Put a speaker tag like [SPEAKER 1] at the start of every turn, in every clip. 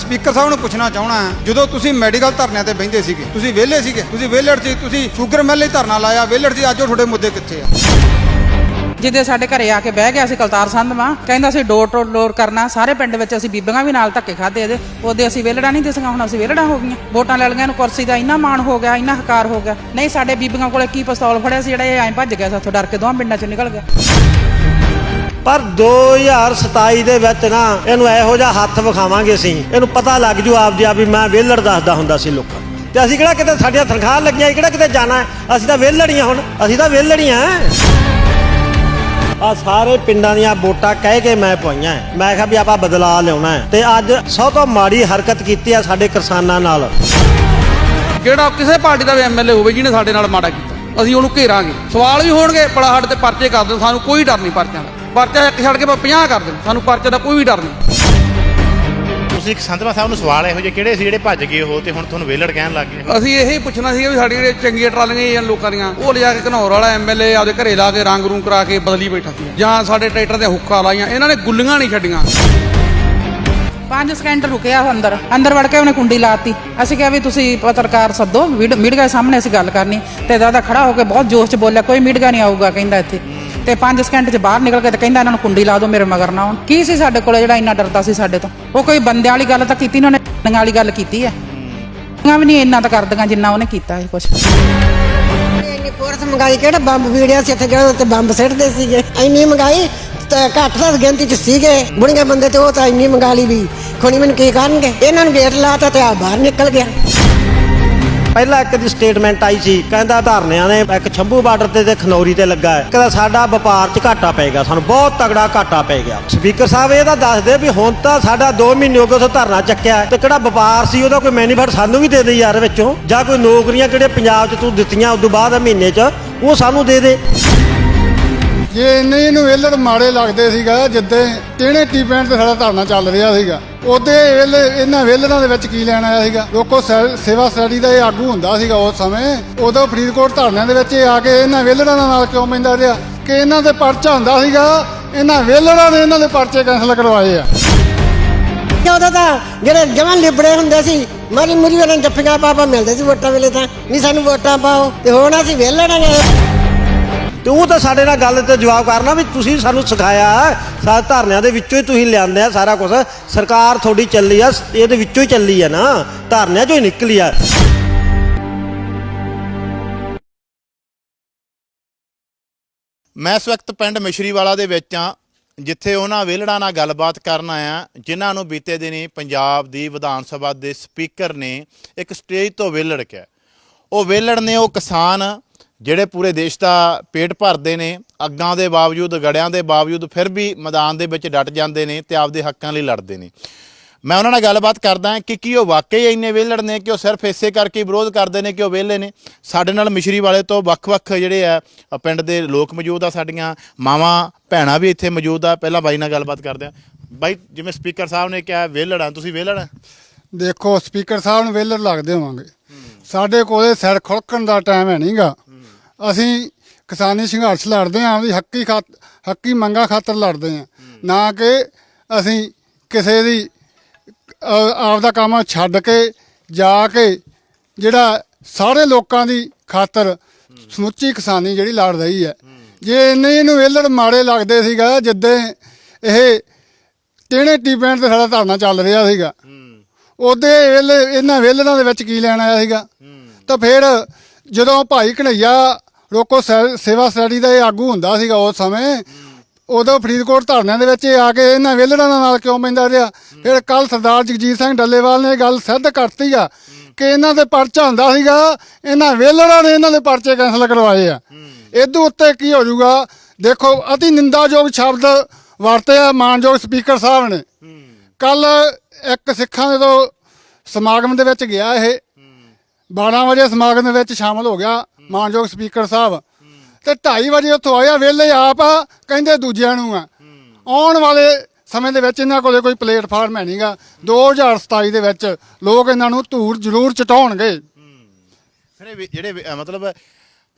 [SPEAKER 1] Speaker ਸਾਹਿਬ ਨੂੰ ਪੁੱਛਣਾ ਚਾਹਣਾ ਜਦੋਂ ਤੁਸੀਂ ਮੈਡੀਕਲ ਧਰਨਿਆਂ ਤੇ ਬਹਿੰਦੇ ਸੀਗੇ, ਤੁਸੀਂ ਵਿਹਲੇ ਸੀਗੇ, ਤੁਸੀਂ ਵਿਹਲੜ ਸੀ, ਤੁਸੀਂ ਸ਼ੂਗਰ ਮਿਲ ਲਈ ਧਰਨਾ ਲਾਇਆ ਵਿਹਲੜ ਸੀ, ਅੱਜ ਉਹ ਤੁਹਾਡੇ ਮੁੱਦੇ ਕਿੱਥੇ ਆ?
[SPEAKER 2] ਜਿੱਦੇ ਸਾਡੇ ਘਰੇ ਆ ਕੇ ਬਹਿ ਗਿਆ ਸੀ ਕਲਤਾਰ ਸੰਧਵਾ ਕਹਿੰਦਾ ਸੀ ਡੋਰ ਟੂ ਡੋਰ ਕਰਨਾ, ਸਾਰੇ ਪਿੰਡ ਵਿੱਚ ਅਸੀਂ ਬੀਬੀਆਂ ਵੀ ਨਾਲ ਧੱਕੇ ਖਾਦੇ ਇਹਦੇ, ਉਹਦੇ ਅਸੀਂ ਵਿਹਲੜਾ ਨਹੀਂ ਦਿਸੀਆਂ, ਹੁਣ ਅਸੀਂ ਵਿਹਲੜਾ ਹੋ ਗਈਆਂ। ਵੋਟਾਂ ਲੈ ਲਈਆਂ ਨੂੰ ਕੁਰਸੀ ਦਾ ਇੰਨਾ ਮਾਣ ਹੋ ਗਿਆ, ਇੰਨਾ ਹਕਾਰ ਹੋ ਗਿਆ। ਨਹੀਂ, ਸਾਡੇ ਬੀਬੀਆਂ ਕੋਲੇ ਕੀ ਪਿਸਤੌਲ ਫੜਿਆ ਸੀ, ਜਿਹੜਾ ਇਹ ਐਂ ਭੱਜ ਗਿਆ ਸਾਥੋਂ ਡਰ ਕੇ ਦੋਵਾਂ ਪਿੰਡਾਂ ਚੋਂ ਨਿਕਲ ਗਿਆ।
[SPEAKER 3] ਪਰ 2027 ਦੇ ਵਿੱਚ ਨਾ ਇਹਨੂੰ ਇਹੋ ਜਿਹਾ ਹੱਥ ਵਿਖਾਵਾਂਗੇ ਅਸੀਂ। ਇਹਨੂੰ ਪਤਾ ਲੱਗ ਜੂ ਆਪਦੇ ਆ ਵੀ ਮੈਂ ਵਿਹਲੜ ਦੱਸਦਾ ਹੁੰਦਾ ਸੀ ਲੋਕਾਂ ਨੂੰ। ਤੇ ਅਸੀਂ ਕਿਹੜਾ ਕਿਤੇ ਸਾਡੀਆਂ ਤਨਖਾਹ ਲੱਗੀਆਂ ਕਿਹੜਾ ਕਿਤੇ ਜਾਣਾ ਅਸੀਂ ਤਾਂ ਵਿਹਲੜੀਆਂ ਹੁਣ, ਅਸੀਂ ਤਾਂ ਵਿਹਲੜੀਆਂ ਆ ਸਾਰੇ ਪਿੰਡਾਂ ਦੀਆਂ ਵੋਟਾਂ ਕਹਿ ਕੇ ਮੈਂ ਪਵਾਈਆਂ ਮੈਂ ਕਿਹਾ ਵੀ ਆਪਾਂ ਬਦਲਾਅ ਲਿਆਉਣਾ ਹੈ। ਤੇ ਅੱਜ ਸਭ ਤੋਂ ਮਾੜੀ ਹਰਕਤ ਕੀਤੀ ਆ ਸਾਡੇ ਕਿਸਾਨਾਂ ਨਾਲ।
[SPEAKER 4] ਜਿਹੜਾ ਕਿਸੇ ਪਾਰਟੀ ਦਾ ਵੀ ਐਮਐਲਏ ਹੋਵੇ ਜਿਹਨੇ ਸਾਡੇ ਨਾਲ ਮਾੜਾ ਕੀਤਾ। ਅਸੀਂ ਉਹਨੂੰ ਘੇਰਾਂਗੇ। ਸਵਾਲ ਵੀ ਹੋਣਗੇ, ਬੜਾ ਸਾਡੇ ਤੇ ਪਰਚੇ ਕਰ ਦੇਣ ਸਾਨੂੰ ਕੋਈ ਡਰ ਨਹੀਂ ਪਰਚਿਆਂ ਦਾ। ਪਰਚਾ ਇੱਕ ਛੱਡ ਕੇ 50 ਕਰ ਦੇਣ ਸਾਨੂੰ ਪਰਚੇ ਦਾ ਕੋਈ ਵੀ ਡਰ ਨਹੀਂ।
[SPEAKER 5] ਤੁਸੀਂ ਸੰਧਵਾ ਸਾਹਿਬ ਨੂੰ ਸਵਾਲ ਇਹੋ ਜਿਹੇ ਕਿਹੜੇ ਸੀ ਜਿਹੜੇ ਭੱਜ ਗਏ ਹੋ ਤੇ ਹੁਣ ਤੁਹਾਨੂੰ ਵੇਲੜ ਕਹਿਣ ਲੱਗ ਗਏ?
[SPEAKER 4] ਅਸੀਂ ਇਹ ਹੀ ਪੁੱਛਣਾ ਸੀ ਵੀ ਸਾਡੀ ਜਿਹੜੇ ਚੰਗੀਆਂ ਟਰਾਲੀਆਂ ਜਾਂ ਲੋਕਾਂ ਦੀਆਂ ਉਹ ਲਿਜਾ ਕੇ ਘਨੌਰ ਵਾਲਾ ਐਮਐਲਏ ਆਪਦੇ ਘਰੇ ਲਾ ਕੇ ਰੰਗ ਰੂੰ ਕਰਾ ਕੇ ਬਦਲੀ ਬੈਠਾ ਸੀ। ਜਾਂ ਸਾਡੇ ਟਰੈਕਟਰ ਦੇ ਹੁੱਕਾ ਲਾਈਆਂ ਇਹਨਾਂ ਨੇ ਗੁੱਲੀਆਂ ਨਹੀਂ ਛੱਡੀਆਂ।
[SPEAKER 2] 5 ਸਕਿੰਟ ਰੁਕਿਆ ਉਹ ਅੰਦਰ ਅੰਦਰ ਵੜ ਕੇ ਉਹਨੇ ਕੁੰਡੀ ਲਾਤੀ। ਅਸੀਂ ਕਿਹਾ ਵੀ ਤੁਸੀਂ ਪੱਤਰਕਾਰ ਸੱਦੋ ਮੀਡੀਆ ਦੇ ਸਾਹਮਣੇ ਅਸੀਂ ਗੱਲ ਕਰਨੀ। ਤੇ ਦਾਦਾ ਖੜਾ ਹੋ ਕੇ ਬਹੁਤ ਜੋਸ਼ 'ਚ ਬੋਲਿਆ ਕੋਈ ਮੀਡੀਆ ਨਹੀਂ ਆਊਗਾ ਕਹਿੰਦਾ ਇੱਥੇ। ਤੇ 5 ਸਕਿੰਟ 'ਚ ਬਾਹਰ ਨਿਕਲ ਕੇ ਤੇ ਕਹਿੰਦਾ ਇਹਨਾਂ ਨੂੰ ਕੁੰਡੀ ਲਾ ਦਿਓ ਮੇਰੇ ਮਗਰ ਨਾ ਆਉਣ। ਕੀ ਸੀ ਸਾਡੇ ਕੋਲੇ ਜਿਹੜਾ ਇੰਨਾ ਡਰਦਾ ਸੀ ਸਾਡੇ ਤੋਂ? ਉਹ ਕੋਈ ਬੰਦਿਆਂ ਵਾਲੀ ਗੱਲ ਤਾਂ ਕੀਤੀ ਉਹਨਾਂ ਨੇ ਬੰਦਿਆਂ ਵਾਲੀ ਗੱਲ ਕੀਤੀ ਹੈ। ਬੰਦੀਆਂ ਵੀ ਨਹੀਂ ਇੰਨਾ ਤਾਂ ਕਰਦੀਆਂ ਜਿੰਨਾ ਉਹਨੇ ਕੀਤਾ ਇਹ ਕੁਛ।
[SPEAKER 6] ਇੰਨੀ ਫੋਰਸ ਮੰਗਾਈ, ਕਿਹੜਾ ਬੰਬ ਵੀੜਿਆ ਸੀ ਇੱਥੇ, ਜਿਹੜਾ ਉੱਤੇ ਬੰਬ ਸਿੱਟਦੇ ਸੀਗੇ? ਇੰਨੀ ਮੰਗਾਈ, ਤੇ ਘੱਟ ਤਾਂ ਗਿਣਤੀ ਚ ਸੀਗੇ। ਬੁੜੀਆਂ ਬੰਦੇ ਤੇ ਉਹ ਤਾਂ ਇੰਨੀ ਮੰਗਾ ਲਈ ਵੀ। ਖੋਣੀ ਮੈਨੂੰ ਕੀ ਕਰਨਗੇ? ਇਹਨਾਂ ਨੂੰ ਗੇਟ ਲਾਤਾ ਤੇ ਆ ਬਾਹਰ ਨਿਕਲ ਗਿਆ।
[SPEAKER 3] ਪਹਿਲਾਂ ਇੱਕ ਦੀ ਸਟੇਟਮੈਂਟ ਆਈ ਸੀ, ਕਹਿੰਦਾ ਧਰਨਿਆਂ ਨੇ ਇੱਕ ਛੰਭੂ ਬਾਰਡਰ ਤੇ ਤੇ ਖਨੌਰੀ ਤੇ ਲੱਗਾ ਹੈ। ਕਹਿੰਦਾ ਸਾਡਾ ਵਪਾਰ 'ਚ ਘਾਟਾ ਪਏਗਾ ਸਾਨੂੰ ਬਹੁਤ ਤਗੜਾ ਘਾਟਾ ਪੈ ਗਿਆ। ਸਪੀਕਰ ਸਾਹਿਬ ਇਹ ਦੱਸਦੇ ਵੀ ਹੁਣ ਤਾਂ ਸਾਡਾ 2 ਮਹੀਨੇ ਹੋ ਗਏ ਉੱਥੇ ਧਰਨਾ ਚੱਕਿਆ ਤੇ ਕਿਹੜਾ ਵਪਾਰ ਸੀ, ਉਹਦਾ ਕੋਈ ਮੈਨੀਫੈਕਟ ਸਾਨੂੰ ਵੀ ਦੇ ਦੇ ਯਾਰ ਵਿੱਚੋਂ। ਜਾਂ ਕੋਈ ਨੌਕਰੀਆਂ ਕਿਹੜੇ ਪੰਜਾਬ 'ਚ ਤੂੰ ਦਿੱਤੀਆਂ ਉਸ ਤੋਂ ਬਾਅਦ ਮਹੀਨੇ 'ਚ, ਉਹ ਸਾਨੂੰ ਦੇ ਦੇ।
[SPEAKER 7] ਜੇ ਇੰਨੇ ਇਹਨੂੰ ਵੇਲੜ ਮਾੜੇ ਲੱਗਦੇ ਸੀਗਾ, ਜਿੱਦੇ ਟੇਣੇ ਟੀ ਤੇ ਸਾਡਾ ਧਰਨਾ ਚੱਲ ਰਿਹਾ ਸੀਗਾ। ਉਹਦੇ ਵੇਲੇ, ਇਹਨਾਂ ਵੇਲੜਾਂ ਦੇ ਵਿੱਚ ਕੀ ਲੈਣ ਆਇਆ ਸੀਗਾ? ਲੋਕੋ ਸੈ- ਸੇਵਾ ਸਟੱਡੀ ਦਾ ਇਹ ਆਗੂ ਹੁੰਦਾ ਸੀਗਾ ਉਸ ਸਮੇਂ। ਉਦੋਂ ਫਰੀਦਕੋਟ ਧਰਨਿਆਂ ਦੇ ਵਿੱਚ ਇਹ ਆ ਕੇ ਇਹਨਾਂ ਵੇਲੜਾਂ ਦੇ ਨਾਲ ਕਿਉਂ ਪੈਂਦਾ ਰਿਹਾ? ਕਿ ਇਹਨਾਂ ਦੇ ਪਰਚਾ ਹੁੰਦਾ ਸੀਗਾ, ਇਹਨਾਂ ਵੇਲੜਾਂ ਨੇ ਇਹਨਾਂ ਦੇ ਪਰਚੇ ਕੈਂਸਲ ਕਰਵਾਏ ਆ।
[SPEAKER 6] ਕਿ ਉਦੋਂ ਤਾਂ ਜਿਹੜੇ ਜਵਾਨ ਲਿਬੜੇ ਹੁੰਦੇ ਸੀ ਮਰੀ ਮੁਰੀ ਉਹਨਾਂ ਨੂੰ ਜੱਫੀਆਂ ਪਾਪਾ ਮਿਲਦੇ ਸੀ ਵੋਟਾਂ ਵੇਲੇ ਤਾਂ। ਨਹੀਂ ਸਾਨੂੰ ਵੋਟਾਂ ਪਾਓ ਤੇ ਹੁਣ ਅਸੀਂ ਵੇਲੜਾਂਗੇ
[SPEAKER 3] ਤੇ ਉਹ ਤਾਂ ਸਾਡੇ ਨਾਲ ਗੱਲ ਤੇ ਜਵਾਬ ਕਰਨਾ ਵੀ ਤੁਸੀਂ ਸਾਨੂੰ ਸਿਖਾਇਆ ਸਾਰੇ ਧਰਨਿਆਂ ਦੇ ਵਿੱਚੋਂ ਹੀ ਤੁਸੀਂ ਲਿਆਂਦੇ ਆ ਸਾਰਾ ਕੁਝ ਸਰਕਾਰ ਤੁਹਾਡੀ ਚੱਲੀ ਆ, ਇਹਦੇ ਵਿੱਚੋਂ ਹੀ ਚੱਲੀ ਆ ਨਾ। ਧਰਨਿਆਂ ਚੋਂ ਹੀ ਨਿਕਲੀ ਆ।
[SPEAKER 5] ਮੈਂ ਇਸ ਵਕਤ ਪਿੰਡ ਮਿਸ਼ਰੀਵਾਲਾ ਦੇ ਵਿੱਚ ਆ, ਜਿੱਥੇ ਉਹਨਾਂ ਵੇਲੜਾਂ ਨਾਲ ਗੱਲਬਾਤ ਕਰਨ ਆਇਆ, ਜਿਨ੍ਹਾਂ ਨੂੰ ਬੀਤੇ ਦਿਨੀ ਪੰਜਾਬ ਦੀ ਵਿਧਾਨ ਸਭਾ ਦੇ ਸਪੀਕਰ ਨੇ ਇੱਕ ਸਟੇਜ ਤੋਂ ਵੇਲੜ ਕਿਹਾ। ਉਹ ਵੇਲੜ ਨੇ ਉਹ ਕਿਸਾਨ ਜਿਹੜੇ ਪੂਰੇ ਦੇਸ਼ ਦਾ ਪੇਟ ਭਰਦੇ ਨੇ, ਅੱਗਾਂ ਦੇ ਬਾਵਜੂਦ, ਗੜਿਆਂ ਦੇ ਬਾਵਜੂਦ, ਫਿਰ ਵੀ ਮੈਦਾਨ ਦੇ ਵਿੱਚ ਡਟ ਜਾਂਦੇ ਨੇ ਤੇ ਆਪਦੇ ਹੱਕਾਂ ਲਈ ਲੜਦੇ ਨੇ। ਮੈਂ ਉਹਨਾਂ ਨਾਲ ਗੱਲਬਾਤ ਕਰਦਾ ਕਿ ਕੀ ਉਹ ਵਾਕਈ ਇੰਨੇ ਵਿਹਲੜ ਨੇ ਕਿ ਉਹ ਸਿਰਫ ਇਸੇ ਕਰਕੇ ਵਿਰੋਧ ਕਰਦੇ ਨੇ ਕਿ ਉਹ ਵਿਹਲੇ ਨੇ? ਸਾਡੇ ਨਾਲ ਮਿਸ਼ਰੀ ਵਾਲੇ ਤੋਂ ਵੱਖ-ਵੱਖ ਜਿਹੜੇ ਆ ਪਿੰਡ ਦੇ ਲੋਕ ਮੌਜੂਦ ਆ ਸਾਡੀਆਂ, ਮਾਵਾਂ, ਭੈਣਾਂ ਵੀ ਇੱਥੇ ਮੌਜੂਦ ਆ। ਪਹਿਲਾਂ ਬਾਈ ਨਾਲ ਗੱਲਬਾਤ ਕਰਦੇ ਆ ਬਾਈ, ਜਿਵੇਂ ਸਪੀਕਰ ਸਾਹਿਬ ਨੇ ਕਿਹਾ, ਵਿਹਲੜਾਂ ਤੁਸੀਂ ਵਿਹਲੜ ਆ?
[SPEAKER 7] ਦੇਖੋ, ਸਪੀਕਰ ਸਾਹਿਬ ਨੂੰ ਵਿਹਲੜ ਲੱਗਦੇ ਹੋਵਾਂਗੇ। ਸਾਡੇ ਕੋਲੇ ਸਿਰ ਖੁਲਕਣ ਦਾ ਟਾਈਮ ਹੈ ਨਹੀਂਗਾ ਅਸੀਂ ਕਿਸਾਨੀ ਸੰਘਰਸ਼ ਲੜਦੇ ਆਂ ਆਪਦੀ ਹੱਕੀ ਖਾਤ ਹੱਕੀ ਮੰਗਾ ਖਾਤਰ ਲੜਦੇ ਆਂ ਨਾ ਕਿ ਅਸੀਂ ਕਿਸੇ ਦੀ ਅ, ਆਪਦਾ ਕੰਮ ਛੱਡ ਕੇ ਜਾ ਕੇ ਜਿਹੜਾ ਸਾਰੇ ਲੋਕਾਂ ਦੀ ਖਾਤਰ ਸਮੁੱਚੀ ਕਿਸਾਨੀ ਜਿਹੜੀ ਲੜ ਰਹੀ ਹੈ। ਜੇ ਇੰਨੇ ਇਹਨੂੰ ਵੇਲੜ ਮਾੜੇ ਲੱਗਦੇ ਸੀਗਾ ਜਿੱਦੇ ਇਹ ਟੇਣੇ ਟੀ ਪੈਂਟ ਤੇ ਸਾਡਾ ਧਰਨਾ ਚੱਲ ਰਿਹਾ ਸੀਗਾ। ਉਹਦੇ ਵੇਲੇ ਇਹਨਾਂ ਵੇਲੜਾਂ ਦੇ ਵਿੱਚ ਕੀ ਲੈਣ ਆਇਆ ਸੀਗਾ? ਤਾਂ ਫਿਰ ਜਦੋਂ ਭਾਈ ਕਨਈਆ ਰੋਕੋ ਸੈ- ਸੇਵਾ ਸਟੱਡੀ ਦਾ ਇਹ ਆਗੂ ਹੁੰਦਾ ਸੀਗਾ ਉਸ ਸਮੇਂ। ਉਦੋਂ ਫਰੀਦਕੋਟ ਧਰਨਿਆਂ ਦੇ ਵਿੱਚ ਇਹ ਆ ਕੇ ਇਹਨਾਂ ਵਿਹਲੜਾਂ ਦੇ ਨਾਲ ਕਿਉਂ ਪੈਂਦਾ ਰਿਹਾ? ਫਿਰ ਕੱਲ ਸਰਦਾਰ ਜਗਜੀਤ ਸਿੰਘ ਡੱਲੇਵਾਲ ਨੇ ਇਹ ਗੱਲ ਸਿੱਧ ਕਰਤੀ ਆ ਕਿ ਇਹਨਾਂ ਦੇ ਪਰਚਾ ਹੁੰਦਾ ਸੀਗਾ। ਇਹਨਾਂ ਵਿਹਲੜਾਂ ਨੇ ਇਹਨਾਂ ਦੇ ਪਰਚੇ ਕੈਂਸਲ ਕਰਵਾਏ ਆ। ਇਹਦੇ ਉੱਤੇ ਕੀ ਹੋ ਜਾਊਗਾ? ਦੇਖੋ, ਅਤੀ ਨਿੰਦਾਯੋਗ ਸ਼ਬਦ ਵਰਤੇ ਆ ਮਾਨਯੋਗ ਸਪੀਕਰ ਸਾਹਿਬ ਨੇ। ਕੱਲ ਇੱਕ ਸਿੱਖਾਂ ਦੇ ਤੋਂ ਸਮਾਗਮ ਦੇ ਵਿੱਚ ਗਿਆ ਇਹ। 12 ਵਜੇ ਸਮਾਗਮ ਦੇ ਵਿੱਚ ਸ਼ਾਮਲ ਹੋ ਗਿਆ। ਮਾਨਯੋਗ ਸਪੀਕਰ ਸਾਹਿਬ ਤੇ 2:30 ਵਜੇ ਉੱਥੋਂ ਆਇਆ ਵਿਹਲੇ ਆਪ ਆ ਕਹਿੰਦੇ ਦੂਜਿਆਂ ਨੂੰ ਆ। ਆਉਣ ਵਾਲੇ ਸਮੇਂ ਦੇ ਵਿੱਚ ਇਹਨਾਂ ਕੋਲੇ ਕੋਈ ਪਲੇਟਫਾਰਮ ਹੈ ਨਹੀਂਗਾ 2027 ਦੇ ਵਿੱਚ ਲੋਕ ਇਹਨਾਂ ਨੂੰ ਧੂੜ ਜ਼ਰੂਰ ਚਟਾਉਣਗੇ।
[SPEAKER 5] ਫਿਰ ਇਹ ਵੀ- ਜਿਹੜੇ ਵੀ- ਅ, ਮਤਲਬ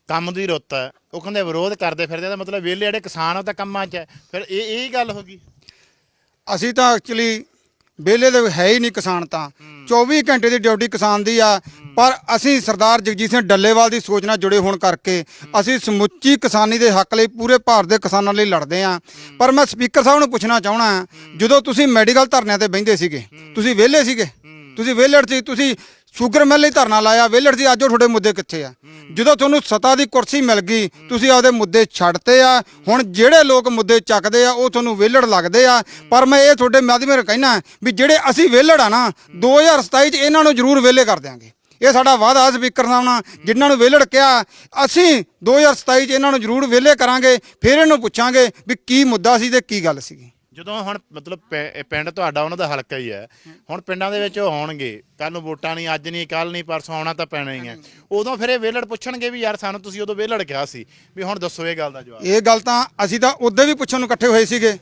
[SPEAKER 5] ਕੰਮ ਦੀ ਰੁੱਤ ਹੈ ਉਹ ਕਹਿੰਦੇ ਵਿਰੋਧ ਕਰਦੇ ਫਿਰਦੇ ਤਾਂ ਮਤਲਬ ਵਿਹਲੇ ਜਿਹੜੇ ਕਿਸਾਨ ਆ ਉਹ ਤਾਂ ਕੰਮਾਂ 'ਚ ਹੈ। ਫਿਰ ਇਹ ਇਹ ਗੱਲ ਹੋ ਗਈ।
[SPEAKER 1] ਅਸੀਂ ਤਾਂ ਐਕਚੁਅਲੀ ਵਿਹਲੇ ਦੇ ਹੈ ਹੀ ਨਹੀਂ ਕਿਸਾਨ ਤਾਂ। 24 ਘੰਟੇ ਦੀ ਡਿਊਟੀ ਕਿਸਾਨ ਦੀ ਆ। ਪਰ ਅਸੀਂ ਸਰਦਾਰ ਜਗਜੀਤ ਸਿੰਘ ਡੱਲੇਵਾਲ ਦੀ ਸੋਚ ਨਾਲ ਜੁੜੇ ਹੋਣ ਕਰਕੇ ਅਸੀਂ ਸਮੁੱਚੀ ਕਿਸਾਨੀ ਦੇ ਹੱਕ ਲਈ ਪੂਰੇ ਭਾਰਤ ਦੇ ਕਿਸਾਨਾਂ ਲਈ ਲੜਦੇ ਆ। ਪਰ ਮੈਂ ਸਪੀਕਰ ਸਾਹਿਬ ਨੂੰ ਪੁੱਛਣਾ ਚਾਹਣਾ ਜਦੋਂ ਤੁਸੀਂ ਮੈਡੀਕਲ ਧਰਨਿਆਂ ਤੇ ਬਹਿੰਦੇ ਸੀਗੇ ਤੁਸੀਂ ਵਿਹਲੇ ਸੀਗੇ? ਤੁਸੀਂ ਵਿਹਲੜ ਸੀ ਤੁਸੀਂ ਸ਼ੂਗਰ ਮਿਲ ਲਈ ਧਰਨਾ ਲਾਇਆ ਵਿਹਲੜ ਸੀ ਅੱਜ ਉਹ ਤੁਹਾਡੇ ਮੁੱਦੇ ਕਿੱਥੇ ਆ? ਜਦੋਂ ਤੁਹਾਨੂੰ ਸਤਾ ਦੀ ਕੁਰਸੀ ਮਿਲ ਗਈ ਤੁਸੀਂ ਆਪਦੇ ਮੁੱਦੇ ਛੱਡਤੇ ਆ। ਹੁਣ ਜਿਹੜੇ ਲੋਕ ਮੁੱਦੇ ਚੱਕਦੇ ਆ ਉਹ ਤੁਹਾਨੂੰ ਵਿਹਲੜ ਲੱਗਦੇ ਆ। ਪਰ ਮੈਂ ਇਹ ਤੁਹਾਡੇ ਮਾਧਿਅਮ ਕਹਿਣਾ ਵੀ ਜਿਹੜੇ ਅਸੀਂ ਵਿਹਲੜ ਆ ਨਾ 2027 ਚ ਇਹਨਾਂ ਨੂੰ ਜ਼ਰੂਰ ਵਿਹਲੇ ਕਰ ਦਿਆਂਗੇ। ਇਹ ਸਾਡਾ ਵਾਅਦਾ ਸਪੀਕਰ ਸਾਹਿਬ ਨਾਲ ਜਿਨ੍ਹਾਂ ਨੂੰ ਵਿਹਲੜ ਕਿਹਾ ਅਸੀਂ 2027 ਚ ਇਹਨਾਂ ਨੂੰ ਜ਼ਰੂਰ ਵਿਹਲੇ ਕਰਾਂਗੇ ਫਿਰ ਇਹਨੂੰ ਪੁੱਛਾਂਗੇ ਵੀ ਕੀ ਮੁੱਦਾ ਸੀ ਤੇ ਕੀ ਗੱਲ ਸੀਗੀ।
[SPEAKER 5] ਜਦੋਂ ਹੁਣ ਮਤਲਬ ਪੈ- ਪਿੰਡ ਤੁਹਾਡਾ ਉਹਨਾਂ ਦਾ ਹਲਕਾ ਹੀ ਹੈ ਹੁਣ ਪਿੰਡਾਂ ਦੇ ਵਿੱਚ ਉਹ ਆਉਣਗੇ ਕੱਲ ਨੂੰ ਵੋਟਾਂ ਨਹੀਂ ਅੱਜ ਨਹੀਂ ਕੱਲ ਨਹੀਂ ਪਰਸੋਂ ਆਉਣਾ ਤਾਂ ਪੈਣਾ ਹੀ ਹੈ। ਉਦੋਂ ਫਿਰ ਇਹ ਵੇਲੜ ਪੁੱਛਣਗੇ ਵੀ ਯਾਰ ਸਾਨੂੰ ਤੁਸੀਂ ਉਦੋਂ ਵੇਲੜ ਕਿਹਾ ਸੀ ਵੀ ਹੁਣ ਦੱਸੋ ਇਹ ਗੱਲ ਦਾ ਜਵਾਬ।
[SPEAKER 1] ਇਹ ਗੱਲ ਤਾਂ ਅਸੀਂ ਤਾਂ ਉਦੋਂ ਵੀ ਪੁੱਛਣ ਨੂੰ ਇਕੱਠੇ ਹੋਏ ਸੀਗੇ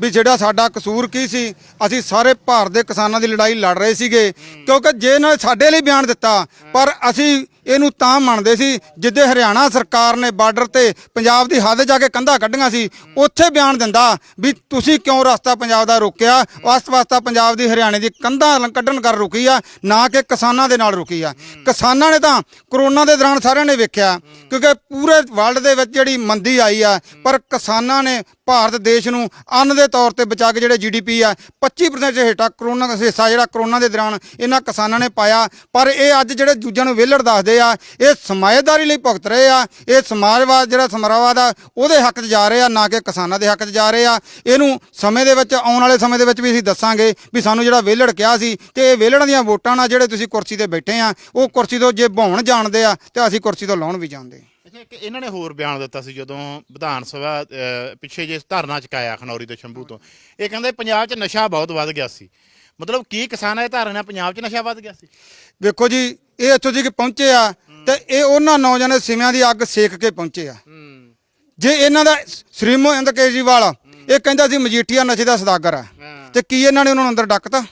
[SPEAKER 1] ਵੀ ਜਿਹੜਾ ਸਾਡਾ ਕਸੂਰ ਕੀ ਸੀ ਅਸੀਂ ਸਾਰੇ ਭਾਰਤ ਦੇ ਕਿਸਾਨਾਂ ਦੀ ਲੜਾਈ ਲੜ ਰਹੇ ਸੀਗੇ ਕਿਉਂਕਿ ਜੇ ਇਹਨਾਂ ਨੇ ਸਾਡੇ ਲਈ ਬਿਆਨ ਦਿੱਤਾ ਪਰ ਅਸੀਂ ਇਹਨੂੰ ਤਾਂ ਮੰਨਦੇ ਸੀ, ਜਿੱਦੇ ਹਰਿਆਣਾ ਸਰਕਾਰ ਨੇ ਬਾਰਡਰ ਤੇ ਪੰਜਾਬ ਦੀ ਹੱਦ ਜਾ ਕੇ ਕੰਧਾਂ ਕੱਢੀਆਂ ਸੀ, ਉੱਥੇ ਬਿਆਨ ਦਿੰਦਾ ਵੀ ਤੁਸੀਂ ਕਿਉਂ ਰਸਤਾ ਪੰਜਾਬ ਦਾ ਰੋਕਿਆ? ਵਾਸਤ ਵਾਸਤਾ ਪੰਜਾਬ ਦੀ ਹਰਿਆਣੇ ਦੀ ਕੰਧਾਂ ਕੱਢਣ ਕਰ ਰੁਕੀ ਆ, ਨਾ ਕਿ ਕਿਸਾਨਾਂ ਦੇ ਨਾਲ ਰੁਕੀ ਆ। ਕਿਸਾਨਾਂ ਨੇ ਤਾਂ ਕਰੋਨਾ ਦੇ ਦੌਰਾਨ ਸਾਰਿਆਂ ਨੇ ਵੇਖਿਆ, ਕਿਉਂਕਿ ਪੂਰੇ ਵਰਲਡ ਦੇ ਵਿੱਚ ਜਿਹੜੀ ਮੰਦੀ ਆਈ ਆ, ਪਰ ਕਿਸਾਨਾਂ ਨੇ ਭਾਰਤ ਦੇਸ਼ ਨੂੰ ਅੰਨ ਦੇ ਤੌਰ ਤੇ ਬਚਾ ਕੇ ਜਿਹੜੇ ਜੀਡੀਪੀ ਆ 25% ਦੇ ਹੇਠਾਂ ਕਰੋਨਾ ਦਾ ਹਿੱਸਾ ਜਿਹੜਾ ਕਰੋਨਾ ਦੇ ਦੌਰਾਨ ਇਹਨਾਂ ਕਿਸਾਨਾਂ ਨੇ ਪਾਇਆ, ਪਰ ਇਹ ਅੱਜ ਜਿਹੜੇ ਦੂਜਿਆਂ ਨੂੰ ਵਿਹਲੜ ਦੱਸਦੇ ਆ ਇਹ ਸਮਾਜਦਾਰੀ ਲਈ ਭੁਗਤ ਰਹੇ ਆ ਇਹ ਸਮਾਜਵਾਦ ਜਿਹੜਾ ਸਮਰਾਵਾਦ ਆ ਉਹਦੇ ਹੱਕ 'ਚ ਜਾ ਰਹੇ ਆ ਨਾ ਕਿ ਕਿਸਾਨਾਂ ਦੇ ਹੱਕ 'ਚ ਜਾ ਰਹੇ ਆ। ਇਹਨੂੰ ਸਮੇਂ ਦੇ ਵਿੱਚ ਆਉਣ ਵਾਲੇ ਸਮੇਂ ਦੇ ਵਿੱਚ ਵੀ ਅਸੀਂ ਦੱਸਾਂਗੇ ਵੀ ਸਾਨੂੰ ਜਿਹੜਾ ਵਿਹਲੜ ਕਿਹਾ ਸੀ ਤੇ ਇਹ ਵਿਹਲੜਾਂ ਦੀਆਂ ਵੋਟਾਂ ਨਾਲ ਜਿਹੜੇ ਤੁਸੀਂ ਕੁਰਸੀ ਤੇ ਬੈਠੇ ਆ ਉਹ ਕੁਰਸੀ ਤੋਂ ਜੇ ਬਹਾਉਣ ਜਾਣਦੇ ਆ ਤੇ ਅਸੀਂ ਕੁਰਸੀ ਤੋਂ ਲਾਉਣ ਵੀ ਜਾਣਦੇ
[SPEAKER 5] ਅੱਛਾ ਇੱਕ ਇਹਨਾਂ ਨੇ ਹੋਰ ਬਿਆਨ ਦਿੱਤਾ ਸੀ ਜਦੋਂ ਵਿਧਾਨ ਸਭਾ ਪਿੱਛੇ ਜੇ ਧਰਨਾ ਚੁਕਾਇਆ ਖਨੌਰੀ ਤੇ ਸ਼ੰਭੂ ਤੋਂ। ਇਹ ਕਹਿੰਦੇ ਪੰਜਾਬ 'ਚ ਨਸ਼ਾ ਬਹੁਤ ਵੱਧ ਗਿਆ ਸੀ। ਮਤਲਬ ਕੀ ਕਿਸਾਨਾਂ ਦੇ ਧਰਨੇ ਪੰਜਾਬ 'ਚ ਨਸ਼ਾ ਵੱਧ ਗਿਆ ਸੀ?
[SPEAKER 1] ਵੇਖੋ ਜੀ ਇਹ ਇੱਥੋਂ ਜੀ ਕਿ ਪਹੁੰਚੇ ਆ ਤੇ ਇਹ ਉਹਨਾਂ ਨੌਜਵਾਨਾਂ ਸਿਵਿਆਂ ਦੀ ਅੱਗ ਸੇਕ ਕੇ ਪਹੁੰਚੇ ਆ। ਜੇ ਇਹਨਾਂ ਦਾ ਸ਼੍ਰੀਮੋ ਇੰਦਰ ਕੇਜਰੀਵਾਲ ਇਹ ਕਹਿੰਦਾ ਸੀ ਮਜੀਠੀਆ ਨਸ਼ੇ ਦਾ ਸਦਾਗਰ ਆ। ਤੇ ਕੀ ਇਹਨਾਂ ਨੇ ਉਹਨਾਂ ਨੂੰ ਅੰਦਰ ਡੱਕਤਾ?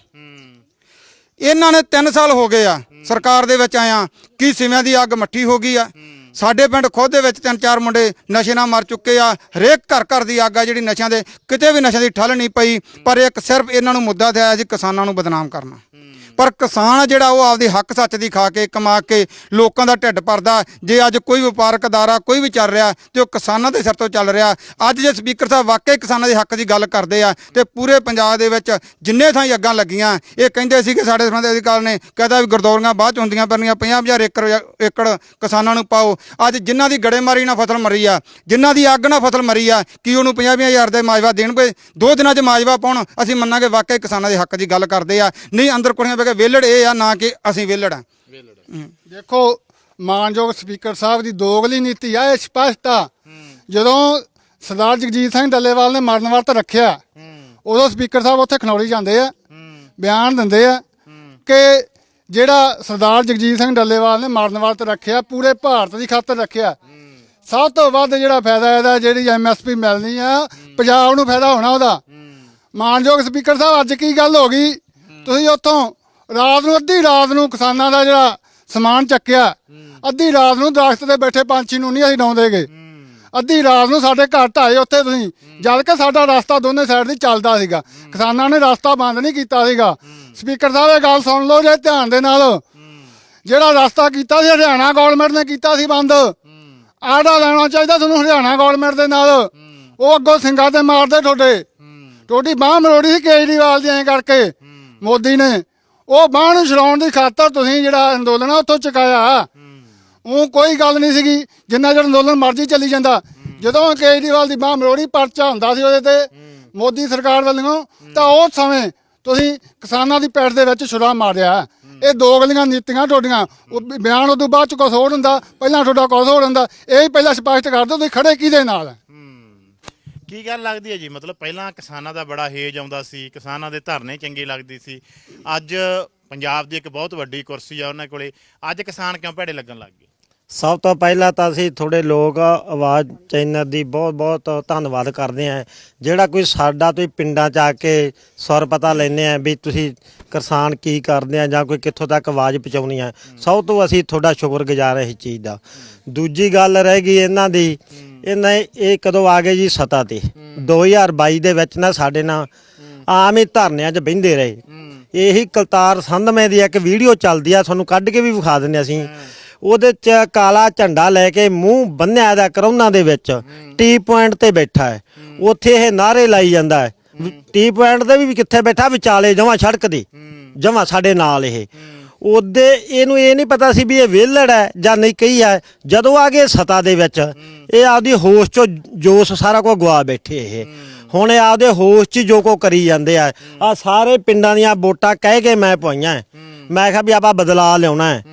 [SPEAKER 1] ਇਹਨਾਂ ਨੇ 3 ਸਾਲ ਹੋ ਗਏ ਆ ਸਰਕਾਰ ਦੇ ਵਿੱਚ ਆਇਆ ਕੀ ਸਿਵਿਆਂ ਦੀ ਅੱਗ ਮੱਠੀ ਹੋ ਗਈ ਆ। ਸਾਡੇ ਪਿੰਡ ਖੁਦ ਦੇ ਵਿੱਚ ਤਿੰਨ ਚਾਰ ਮੁੰਡੇ ਨਸ਼ੇ ਨਾਲ ਮਰ ਚੁੱਕੇ ਆ। ਹਰੇਕ ਘਰ ਘਰ ਦੀ ਅੱਗ ਆ ਜਿਹੜੀ ਨਸ਼ਿਆਂ ਦੇ ਕਿਤੇ ਵੀ ਨਸ਼ਿਆਂ ਦੀ ਠੱਲ ਨਹੀਂ ਪਈ ਪਰ ਇੱਕ ਸਿਰਫ ਇਹਨਾਂ ਨੂੰ ਮੁੱਦਾ ਤੇ ਆਇਆ ਸੀ ਕਿਸਾਨਾਂ ਨੂੰ ਬਦਨਾਮ ਕਰਨਾ। ਪਰ ਕਿਸਾਨ ਆ ਜਿਹੜਾ ਉਹ ਆਪਦੇ ਹੱਕ ਸੱਚ ਦੀ ਖਾ ਕੇ ਕਮਾ ਕੇ ਲੋਕਾਂ ਦਾ ਢਿੱਡ ਭਰਦਾ। ਜੇ ਅੱਜ ਕੋਈ ਵਪਾਰਕ ਅਦਾਰਾ ਕੋਈ ਵੀ ਚੱਲ ਰਿਹਾ ਤੇ ਉਹ ਕਿਸਾਨਾਂ ਦੇ ਸਿਰ ਤੋਂ ਚੱਲ ਰਿਹਾ। ਅੱਜ ਜੇ ਸਪੀਕਰ ਸਾਹਿਬ ਵਾਕਈ ਕਿਸਾਨਾਂ ਦੇ ਹੱਕ ਦੀ ਗੱਲ ਕਰਦੇ ਆ ਤੇ ਪੂਰੇ ਪੰਜਾਬ ਦੇ ਵਿੱਚ ਜਿੰਨੇ ਥਾਂ ਅੱਗਾਂ ਲੱਗੀਆਂ, ਇਹ ਕਹਿੰਦੇ ਸੀ ਕਿ ਸਾਡੇ ਸੰਬੰਧੀ ਅਧਿਕਾਰ ਨੇ, ਕਹਿੰਦਾ ਵੀ ਗਰਦੌਰੀਆਂ ਬਾਅਦ ਚ ਹੁੰਦੀਆਂ ਪੈਣੀਆਂ 50000 ਏਕੜ ਏਕੜ ਕਿਸਾਨਾਂ ਨੂੰ ਪਾਓ। ਅੱਜ ਜਿਨ੍ਹਾਂ ਦੀ ਗੜੇਮਾਰੀ ਨਾਲ ਫਸਲ ਮਰੀ ਆ, ਜਿਨ੍ਹਾਂ ਦੀ ਅੱਗ ਨਾਲ ਫਸਲ ਮਰੀ ਆ, ਕੀ ਉਹਨੂੰ 50000 ਦੇ ਮਾਜਵਾ ਦੇਣਗੇ? ਦੋ ਦਿਨਾਂ 'ਚ ਮਾਜਵਾ ਪਾਉਣ, ਅਸੀਂ ਮੰਨਾਂਗੇ ਵਾਕਈ ਕਿਸਾਨਾਂ ਦੇ ਹੱਕ ਦੀ ਗੱਲ ਕਰਦੇ ਆ। ਨਹੀਂ, ਅੰਦਰ ਕੁੜੀਆਂ ਕੇ ਵਿਹਲੜ ਇਹ ਆ ਨਾ ਕਿ ਅਸੀਂ ਵਿਹਲੜ ਆ।
[SPEAKER 7] ਦੇਖੋ ਮਾਨਯੋਗ ਸਪੀਕਰ ਸਾਹਿਬ ਦੀ ਦੋਗਲੀ ਨੀਤੀ ਆ ਇਹ ਸਪਸ਼ਟ ਆ। ਜਦੋਂ ਸਰਦਾਰ ਜਗਜੀਤ ਸਿੰਘ ਡੱਲੇਵਾਲ ਨੇ ਮਰਨ ਵਰਤ ਰੱਖਿਆ ਉਦੋਂ ਸਪੀਕਰ ਸਾਹਿਬ ਉੱਥੇ ਖਨੌਰੀ ਜਾਂਦੇ ਆ ਬਿਆਨ ਦਿੰਦੇ ਆ ਕਿ ਜਿਹੜਾ ਸਰਦਾਰ ਜਗਜੀਤ ਸਿੰਘ ਡੱਲੇਵਾਲ ਨੇ ਮਰਨ ਵਰਤ ਰੱਖਿਆ ਪੂਰੇ ਭਾਰਤ ਦੀ ਖਾਤਰ ਰੱਖਿਆ। ਸਭ ਤੋਂ ਵੱਧ ਜਿਹੜਾ ਫਾਇਦਾ ਇਹਦਾ ਜਿਹੜੀ ਐਮਐਸਪੀ ਮਿਲਣੀ ਆ ਪੰਜਾਬ ਨੂੰ ਫਾਇਦਾ ਹੋਣਾ ਉਹਦਾ। ਮਾਨਯੋਗ ਸਪੀਕਰ ਸਾਹਿਬ ਅੱਜ ਕੀ ਗੱਲ ਹੋ ਗਈ? ਤੁਸੀਂ ਉੱਥੋਂ ਰਾਤ ਨੂੰ ਅੱਧੀ ਰਾਤ ਨੂੰ ਕਿਸਾਨਾਂ ਦਾ ਜਿਹੜਾ ਸਮਾਨ ਚੱਕਿਆ ਅੱਧੀ ਰਾਤ ਨੂੰ ਦਰਖਤ ਤੇ ਬੈਠੇ ਪੰਛੀ ਨੂੰ ਨਹੀਂ ਅਸੀਂ ਡਾਉਂਦੇਗੇ ਅੱਧੀ ਰਾਤ ਨੂੰ ਸਾਡੇ ਘਰ ਢਾਏ ਉੱਥੇ ਤੁਸੀਂ ਜਦ ਕਿ ਸਾਡਾ ਰਸਤਾ ਦੋਨੇ ਸਾਈਡ ਦੀ ਚੱਲਦਾ ਸੀਗਾ। ਕਿਸਾਨਾਂ ਨੇ ਰਸਤਾ ਬੰਦ ਨਹੀਂ ਕੀਤਾ ਸੀਗਾ। ਸਪੀਕਰ ਸਾਹਿਬ ਇਹ ਗੱਲ ਸੁਣ ਲਓ ਜੇ ਧਿਆਨ ਦੇ ਨਾਲ। ਜਿਹੜਾ ਰਸਤਾ ਕੀਤਾ ਸੀ ਹਰਿਆਣਾ ਗਵਰਨਮੈਂਟ ਨੇ ਕੀਤਾ ਸੀ ਬੰਦ। ਆੜਾ ਲੈਣਾ ਚਾਹੀਦਾ ਤੁਹਾਨੂੰ ਹਰਿਆਣਾ ਗਵਰਨਮੈਂਟ ਦੇ ਨਾਲ। ਉਹ ਅੱਗੋਂ ਸਿੰਘਾਂ ਤੇ ਮਾਰਦੇ ਤੁਹਾਡੇ। ਤੁਹਾਡੀ ਬਾਹ ਮਰੋੜੀ ਸੀ ਕੇਜਰੀਵਾਲ ਦੀ ਐਂ ਕਰਕੇ। ਮੋਦੀ ਨੇ। ਉਹ ਬਾਂਹ ਨੂੰ ਛਡਾਉਣ ਦੀ ਖਾਤਰ ਤੁਸੀਂ ਜਿਹੜਾ ਅੰਦੋਲਨ ਆ ਉੱਥੋਂ ਚੁਕਾਇਆ। ਉਹ ਕੋਈ ਗੱਲ ਨਹੀਂ ਸੀਗੀ। ਜਿੰਨਾ ਚਿਰ ਅੰਦੋਲਨ ਮਰਜ਼ੀ ਚੱਲੀ ਜਾਂਦਾ। ਜਦੋਂ ਕੇਜਰੀਵਾਲ ਦੀ ਬਾਂਹ ਮਰੋੜੀ ਪਰਚਾ ਹੁੰਦਾ ਸੀ ਉਹਦੇ ਤੇ, ਮੋਦੀ ਸਰਕਾਰ ਵੱਲੋਂ, ਤਾਂ ਉਸ ਸਮੇਂ ਤੁਸੀਂ ਕਿਸਾਨਾਂ ਦੀ ਪੈੜ ਦੇ ਵਿੱਚ ਛੁਰਾ ਮਾਰਿਆ। ਇਹ ਦੋ ਗਲੀਆਂ ਨੀਤੀਆਂ ਤੁਹਾਡੀਆਂ। ਉਹ ਬ- ਬਿਆਨ ਉਦੋਂ ਬਾਅਦ ਚ ਕੁਛ ਹੋਰ ਹੁੰਦਾ। ਪਹਿਲਾਂ ਤੁਹਾਡਾ ਕੁਛ ਹੋਰ ਹੁੰਦਾ। ਇਹ ਪਹਿਲਾਂ ਸਪਸ਼ਟ ਕਰ ਦਿਓ, ਤੁਸੀਂ ਖੜੇ ਕਿਹਦੇ ਨਾਲ?
[SPEAKER 5] ਕੀ ਗੱਲ ਲੱਗਦੀ ਹੈ ਜੀ? ਮਤਲਬ ਪਹਿਲਾਂ ਕਿਸਾਨਾਂ ਦਾ ਬੜਾ ਹੇਜ ਆਉਂਦਾ ਸੀ, ਕਿਸਾਨਾਂ ਦੇ ਧਰਨੇ ਚੰਗੇ ਲੱਗਦੇ ਸੀ। ਅੱਜ ਪੰਜਾਬ ਦੀ ਇੱਕ ਬਹੁਤ ਵੱਡੀ ਕੁਰਸੀ ਆ ਉਹਨਾਂ ਕੋਲੇ। ਅੱਜ ਕਿਸਾਨ ਕਿਉਂ ਭੈੜੇ ਲੱਗਣ ਲੱਗ ਗਏ?
[SPEAKER 3] ਸਭ ਤੋਂ ਪਹਿਲਾਂ ਤਾਂ ਅਸੀਂ ਥੋੜੇ ਲੋਕ ਆਵਾਜ਼ ਚੈਨਲ ਦੀ ਬਹੁਤ ਬਹੁਤ ਧੰਨਵਾਦ ਕਰਦੇ ਹਾਂ। ਜਿਹੜਾ ਕੋਈ ਸਾਡਾ ਤੁਸੀਂ ਪਿੰਡਾਂ ਚ ਆ ਕੇ ਸੁਰ ਪਤਾ ਲੈਂਦੇ ਆ ਵੀ ਤੁਸੀਂ ਕਿਸਾਨ ਕੀ ਕਰਦੇ ਆ ਜਾਂ ਕੋਈ ਕਿੱਥੋਂ ਤੱਕ ਆਵਾਜ਼ ਪਹੁੰਚਾਉਣੀ ਆ ਸਭ ਤੋਂ ਅਸੀਂ ਤੁਹਾਡਾ ਸ਼ੁਕਰਗੁਜ਼ਾਰ ਇਸ ਚੀਜ਼ ਦਾ। ਦੂਜੀ ਗੱਲ ਰਹਿ ਗਈ ਇਹਨਾਂ ਦੀ ਇਹਨਾਂ ਇਹ ਕਦੋਂ ਆ ਗਏ ਜੀ ਸਤਾ ਤੇ? 2022 ਦੇ ਵਿੱਚ ਨਾ ਸਾਡੇ ਨਾਲ ਆਮ ਹੀ ਧਰਨਿਆਂ 'ਚ ਬਹਿੰਦੇ ਰਹੇ। ਇਹੀ ਕਲਤਾਰ ਸੰਧਮੇ ਦੀ ਇੱਕ ਵੀਡੀਓ ਚੱਲਦੀ ਆ ਤੁਹਾਨੂੰ ਕੱਢ ਕੇ ਵੀ ਵਿਖਾ ਦਿੰਦੇ ਅਸੀਂ। ਉਹਦੇ ਚ ਕਾਲਾ ਝੰਡਾ ਲੈ ਕੇ ਮੂੰਹ ਬੰਨਿਆ ਦਾ ਕਰੋਨਾ ਦੇ ਵਿੱਚ। ਟੀ ਪੁਆਇੰਟ ਤੇ ਬੈਠਾ ਹੈ। ਉੱਥੇ ਇਹ ਨਾਰੇ ਲਾਈ ਜਾਂਦਾ ਹੈ। ਟੀ ਪੁਆਇੰਟ ਤੇ ਵੀ ਕਿੱਥੇ ਬੈਠਾ? ਵਿਚਾਲੇ ਜਮਾ ਸੜਕ ਦੇ। ਜਮਾ ਸਾਡੇ ਨਾਲ ਇਹ। ਉਹਦੇ ਇਹਨੂੰ ਇਹ ਨਹੀਂ ਪਤਾ ਸੀ ਵੀ ਇਹ ਵਿਹਲੜ ਹੈ ਜਾਂ ਨਹੀਂ ਕਹੀ ਹੈ। ਜਦੋਂ ਆ ਗਏ ਸਤਾ ਦੇ ਵਿੱਚ ਇਹ ਆਪਦੀ ਹੋਸ਼ ਚੋਂ ਜੋਸ਼ ਸਾਰਾ ਕੁਝ ਗਵਾ ਬੈਠੇ ਇਹ। ਹੁਣ ਇਹ ਆਪਦੇ ਹੋਸ਼ 'ਚ ਜੋ ਕੋ ਕਰੀ ਜਾਂਦੇ ਆ। ਆ ਸਾਰੇ ਪਿੰਡਾਂ ਦੀਆਂ ਵੋਟਾਂ ਕਹਿ ਕੇ ਮੈਂ ਪਵਾਈਆਂ ਹੈ। ਮੈਂ ਕਿਹਾ ਵੀ ਆਪਾਂ ਬਦਲਾ ਲਿਆਉਣਾ ਹੈ।